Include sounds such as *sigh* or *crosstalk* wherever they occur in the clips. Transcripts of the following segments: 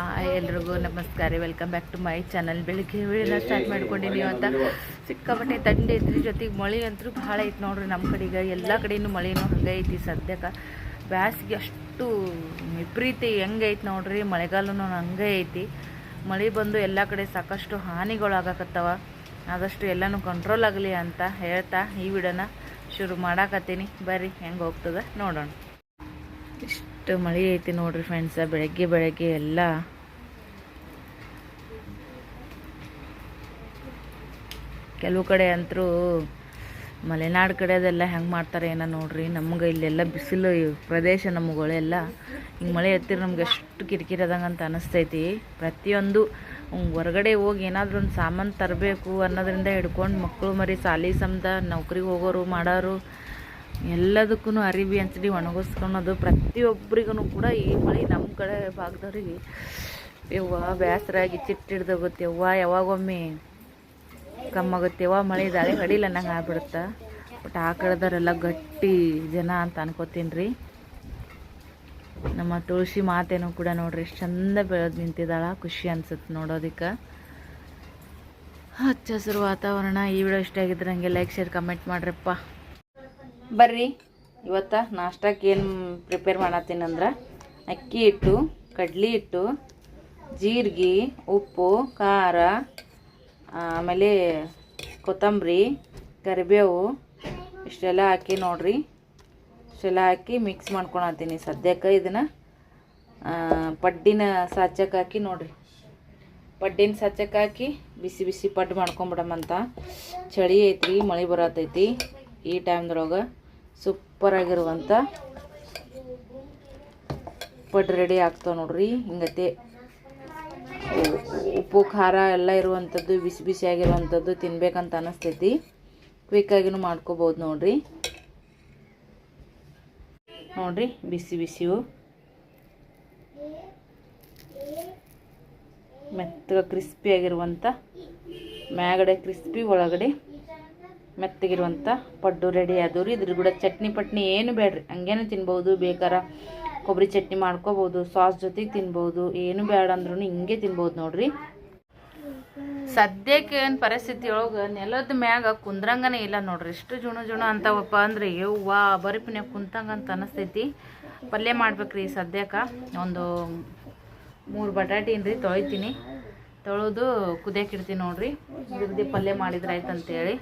Hi ಎಲ್ರಿಗೂ ನಮಸ್ಕಾರ. Welcome back to my channel ಬೆಳಿಗ್ಗೆ ವಿಡಿಯೋನ ಸ್ಟಾರ್ಟ್ ಮಾಡ್ಕೊಂಡಿನಿ ಅಂತ. ಸಿಕ್ಕಾಪಟ್ಟೆ ತಂಡೆ ಐತ್ರಿ ಜೊತೆಗೆ ಮಳೆ ಅಂತೂ ಭಾಳ ಐತಿ ನೋಡ್ರಿ ನಮ್ಮ ಕಡೆಗೆ ಎಲ್ಲ ಕಡೆನೂ ಮಳೆನೂ ಹಂಗೆ ಐತಿ ಸದ್ಯಕ್ಕೆ. ಬ್ಯಾಸಿಗೆ ಅಷ್ಟು ವಿಪರೀತ ಹೆಂಗೆ ಐತಿ ನೋಡ್ರಿ, ಮಳೆಗಾಲನೂ ಹಂಗೆ ಐತಿ. ಮಳೆ ಬಂದು ಎಲ್ಲ ಕಡೆ ಸಾಕಷ್ಟು ಹಾನಿಗಳು ಆಗಾಕತ್ತವ ಆದಷ್ಟು ಎಲ್ಲನೂ ಕಂಟ್ರೋಲ್ ಆಗಲಿ ಅಂತ ಹೇಳ್ತಾ ಈ ವಿಡಿಯೋನ ಶುರು ಮಾಡಾಕತ್ತೀನಿ. ಬರ್ರಿ, ಹೆಂಗೆ ಹೋಗ್ತದೆ ನೋಡೋಣ. ಇಷ್ಟು ಮಳೆ ಐತಿ ನೋಡ್ರಿ ಫ್ರೆಂಡ್ಸ ಬೆಳಗ್ಗೆ ಬೆಳಗ್ಗೆ ಎಲ್ಲ. ಕೆಲವು ಕಡೆ ಅಂತರೂ ಮಲೆನಾಡು ಕಡೆ ಅದೆಲ್ಲ ಹೆಂಗೆ ಮಾಡ್ತಾರೆ ಏನೋ ನೋಡ್ರಿ, ನಮ್ಗೆ ಇಲ್ಲೆಲ್ಲ ಬಿಸಿಲು, ಪ್ರದೇಶ ನಮಗಳೆಲ್ಲ. ಹಿಂಗೆ ಮಳೆ ಎತ್ತಿರ ನಮ್ಗೆ ಎಷ್ಟು ಕಿರಿಕಿರಿ ಅದಂಗೆ ಅಂತ ಅನಿಸ್ತೈತಿ. ಪ್ರತಿಯೊಂದು ಹೊರಗಡೆ ಹೋಗಿ ಏನಾದರೂ ಒಂದು ಸಾಮಾನು ತರಬೇಕು ಅನ್ನೋದ್ರಿಂದ ಹಿಡ್ಕೊಂಡು ಮಕ್ಕಳು ಮರಿ ಸಾಲಿ ಸಮದ ನೌಕರಿಗೆ ಹೋಗೋರು, ಮಾಡೋರು ಎಲ್ಲದಕ್ಕೂ ಅರಿವಿ ಅಂಚಡಿ ಒಣಗಿಸ್ಕೊಳೋದು ಪ್ರತಿಯೊಬ್ಬರಿಗೂ ಕೂಡ ಈ ಮಳೆ ನಮ್ಮ ಕಡೆ ಭಾಗದವ್ರಿಗೆ ಯವ್ವ ಬೇಸರಾಗಿ ಚಿಟ್ಟಿಡ್ದೋಗುತ್ತೆ ಯವ್ವ, ಯಾವಾಗೊಮ್ಮೆ ಕಮ್ಮಾಗುತ್ತೆ, ಯವ್ವ ಮಳೆ ದಾಳಿ ಹಡಿಲ್ಲ ನಂಗೆ ಆಗ್ಬಿಡುತ್ತೆ? ಬಟ್ ಆ ಕಡೆದವರೆಲ್ಲ ಗಟ್ಟಿ ಜನ ಅಂತ ಅನ್ಕೋತೀನಿ ರೀ ನಮ್ಮ ತುಳಸಿ ಮಾತೇನೂ ಕೂಡ ನೋಡ್ರಿ, ಎಷ್ಟು ಚಂದ ಬೆಳೆದು ನಿಂತಿದ್ದಾಳ, ಖುಷಿ ಅನ್ಸುತ್ತೆ ನೋಡೋದಕ್ಕೆ. ಹಚ್ಚ ಹಸಿರು ವಾತಾವರಣ, ಈ ವಿಡಿಯೋ ಇಷ್ಟ ಆಗಿದ್ರೆ ಹಂಗೆ ಲೈಕ್ ಶೇರ್ ಕಮೆಂಟ್ ಮಾಡ್ರಪ್ಪ. ಬರ್ರಿ. ಇವತ್ತು ನಾಷ್ಟಕ್ಕೆ ಏನು ಪ್ರಿಪೇರ್ ಮಾಡತ್ತೀನಿ ಅಂದ್ರೆ ಅಕ್ಕಿ ಹಿಟ್ಟು, ಕಡ್ಲಿ ಹಿಟ್ಟು, ಜೀರಿಗೆ, ಉಪ್ಪು, ಖಾರ ಆಮೇಲೆ ಕೊತ್ತಂಬರಿ, ಕರಿಬೇವು, ಇಷ್ಟೆಲ್ಲ ಹಾಕಿ ನೋಡ್ರಿ. ಇಷ್ಟೆಲ್ಲ ಹಾಕಿ ಮಿಕ್ಸ್ ಮಾಡ್ಕೊಳತ್ತೀನಿ ಸದ್ಯಕ್ಕೆ ಇದನ್ನು ಪಡ್ಡಿನ ಸಾಚಕ್ಕೆ ಹಾಕಿ ನೋಡ್ರಿ. ಪಡ್ಡಿನ ಸಾಚಕ್ಕೆ ಹಾಕಿ ಬಿಸಿ ಬಿಸಿ ಪಡ್ಡು ಮಾಡ್ಕೊಂಬಿಡಮ್ಮಂತ ಚಳಿ ಐತ್ರಿ, ಮಳೆ ಬರತೈತಿ. ಈ ಟೈಮ್ದೊಳಗೆ ಸೂಪರ್ ಆಗಿರುವಂಥ ಪಡ್ಡು ರೆಡಿ ಆಗ್ತಾವೆ ನೋಡ್ರಿ. ಹಿಂಗತೆ ಉಪ್ಪು ಖಾರ ಎಲ್ಲ ಇರುವಂಥದ್ದು ಬಿಸಿ ಬಿಸಿ ಆಗಿರುವಂಥದ್ದು ತಿನ್ಬೇಕಂತ ಅನಿಸ್ತೈತಿ ಕ್ವಿಕ್ಕಾಗಿನೂ ಮಾಡ್ಕೋಬೋದು ನೋಡ್ರಿ. ನೋಡ್ರಿ, ಬಿಸಿ ಬಿಸಿವು ಮೆತ್ತಗೆ ಕ್ರಿಸ್ಪಿ ಆಗಿರುವಂಥ ಮ್ಯಾಗಡೆ ಕ್ರಿಸ್ಪಿ ಒಳಗಡೆ. ಮೆತ್ತಗಿರುವಂಥ ಪಡ್ಡು ರೆಡಿ ಆದವು ರೀ ಇದ್ರ ಕೂಡ ಚಟ್ನಿ ಪಟ್ನಿ ಏನು ಬೇಡ್ರಿ. ಹಂಗೇನು ತಿನ್ಬೋದು. ಬೇಕಾರ ಕೊಬ್ಬರಿ ಚಟ್ನಿ ಮಾಡ್ಕೋಬೋದು. ಸಾಸ್ ಜೊತೆಗೆ ತಿನ್ಬೋದು. ಏನು ಬೇಡ ಅಂದ್ರೂ ಹಿಂಗೆ ತಿನ್ಬೋದು ನೋಡ್ರಿ. ಸದ್ಯಕ್ಕೆ ಏನು ಪರಿಸ್ಥಿತಿ ಒಳಗೆ ನೆಲದ ಮ್ಯಾಗ ಕುಂದ್ರಂಗನೇ ಇಲ್ಲ ನೋಡ್ರಿ. ಎಷ್ಟು ಜುಣು ಜುಣು ಅಂತವಪ್ಪ ಅಂದ್ರೆ ಯವ್ವಾ ಬರಿಪಿನ್ಯಾಗ ಕುಂತಂಗ ಅಂತ ಅನಿಸ್ತೈತಿ. ಪಲ್ಯ ಮಾಡ್ಬೇಕ್ರಿ ಸದ್ಯಕ್ಕೆ ಒಂದು ಮೂರು ಬಟಾಟಿ ರೀ ತೊಳಿತೀನಿ. ತೊಳೆದು ಕುದಿಯಕ್ಕಿಡ್ತೀನಿ ನೋಡ್ರಿ. ಇದ್ರದ್ದು ಪಲ್ಯ ಮಾಡಿದ್ರೆ ಆಯ್ತು ಅಂತೇಳಿ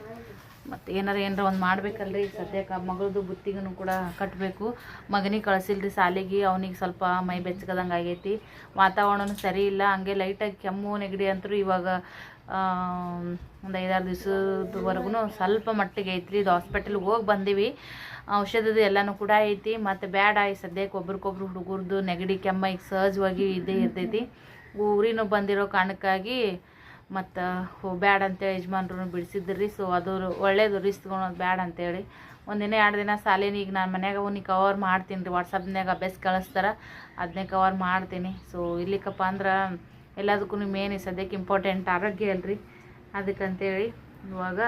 ಮತ್ತು ಏನಾರ ಏನಾರ ಒಂದು ಮಾಡ್ಬೇಕಲ್ರಿ. ಸದ್ಯಕ್ಕೆ ಮಗಳದು ಬುತ್ತಿಗೂ ಕೂಡ ಕಟ್ಟಬೇಕು ಮಗನಿಗೆ ಕಳಿಸಿಲ್ರಿ ಸಾಲಿಗೆ, ಅವನಿಗೆ ಸ್ವಲ್ಪ ಮೈ ಬೆಚ್ಚಗದಂಗೆ ಆಗೈತಿ. ವಾತಾವರಣನೂ ಸರಿ ಇಲ್ಲ. ಹಂಗೆ ಲೈಟಾಗಿ ಕೆಮ್ಮು, ನೆಗಡಿ ಅಂತರೂ ಇವಾಗ ಒಂದು ಐದಾರು ದಿವಸದವರೆಗೂ ಸ್ವಲ್ಪ ಮಟ್ಟಿಗೆ ಐತ್ರಿ. ಇದು ಹಾಸ್ಪಿಟಲ್ಗೆ ಹೋಗಿ ಬಂದೀವಿ. ಔಷಧದ ಎಲ್ಲನೂ ಕೂಡ ಐತಿ. ಮತ್ತು ಬ್ಯಾಡ ಸದ್ಯಕ್ಕೆ ಒಬ್ರಿಗೊಬ್ರು ಹುಡುಗರ್ದು ನೆಗಡಿ, ಕೆಮ್ಮ ಈಗ ಸಹಜವಾಗಿ ಇದೇ ಇರ್ತೈತಿ. ಊರಿನೂ ಬಂದಿರೋ ಕಾರಣಕ್ಕಾಗಿ ಮತ್ತು ಬ್ಯಾಡ ಅಂತೇಳಿ ಯಜಮಾನ್ರು ಬಿಡಿಸಿದ್ರಿ. ಸೊ ಅದು ಒಳ್ಳೇದು ರಿಸ್ಕ್ ತೊಗೊಳೋದು ಬ್ಯಾಡ ಅಂತೇಳಿ ಒಂದಿನ ಎರಡು ದಿನ ಸಾಲಿನ ಈಗ ನಾನು ಮನ್ಯಾಗ ಅವ್ನಿಗೆ ಕವರ್ ಮಾಡ್ತೀನಿ ರೀ. ವಾಟ್ಸಪ್ನಾಗ ಅಭ್ಯಾಸ ಕಳಿಸ್ತಾರೆ. ಅದನ್ನೇ ಕವರ್ ಮಾಡ್ತೀನಿ. ಸೊ ಇಲ್ಲಿಕ್ಕಪ್ಪ ಅಂದ್ರೆ ಎಲ್ಲದಕ್ಕೂ ಮೇನ್ ಸದ್ಯಕ್ಕೆ ಇಂಪಾರ್ಟೆಂಟ್ ಆರೋಗ್ಯ ಅಲ್ರಿ ಅದಕ್ಕಂತೇಳಿ ಇವಾಗ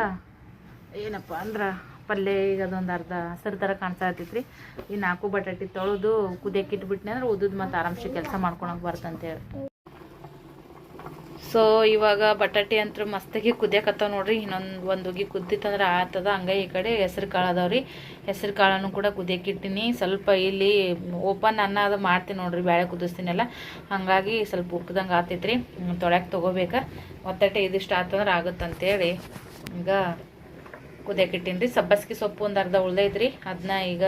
ಏನಪ್ಪ ಅಂದ್ರೆ ಪಲ್ಯ ಈಗ ಅದೊಂದು ಅರ್ಧ ಹಸಿರು ಥರ ಕಾಣಿಸ್ತಾ ರೀ ಈ ನಾಲ್ಕು ಬಟಾಟಿ ತೊಳೆದು ಕುದಿಯಕ್ಕೆ ಇಟ್ಬಿಟ್ನಿ ಅಂದ್ರೆ ಉದ್ದದ ಮತ್ತು ಆರಾಮ್ಸೆ ಕೆಲಸ ಮಾಡ್ಕೊಳಕ್ಕೆ ಬರ್ತಂತೇಳಿ. ಸೊ ಇವಾಗ ಬಟಾಟೆ ಅಂತೂ ಮಸ್ತಾಗಿ ಕುದಿಯಕತ್ತಾವ ನೋಡ್ರಿ. ಇನ್ನೊಂದು ಒಂದು ಉಗಿ ಕುದ್ದಿತ್ತಂದ್ರೆ ಆತದ. ಹಂಗೆ ಈ ಕಡೆ ಹೆಸ್ರು ಕಾಳು ಅದಾವ್ರಿ. ಹೆಸ್ರು ಕಾಳನ್ನು ಕೂಡ ಕುದಿಯಕ್ಕೆ ಇಟ್ಟಿನಿ ಸ್ವಲ್ಪ ಇಲ್ಲಿ ಓಪನ್ ಅನ್ನ ಅದು ಮಾಡ್ತೀನಿ ನೋಡ್ರಿ ಬೇಳೆ ಕುದಿಸ್ತೀನಲ್ಲ. ಹಾಗಾಗಿ ಸ್ವಲ್ಪ ಉಕ್ಕದಂಗೆ ಆತೈತ್ರಿ. ತೊಳ್ಯಾಕೆ ತೊಗೋಬೇಕಾ. ಒತ್ತಟೆ ಇದಿಷ್ಟು ಆತಂದ್ರೆ ಆಗುತ್ತಂತೇಳಿ ಈಗ ಕುದಿಯಕ್ಕೆ ಇಟ್ಟೀನಿ ರೀ ಸಬ್ಬಸ್ಗೆ ಸೊಪ್ಪು ಒಂದು ಅರ್ಧ ಉಳ್ದೈತ್ರಿ. ಅದನ್ನ ಈಗ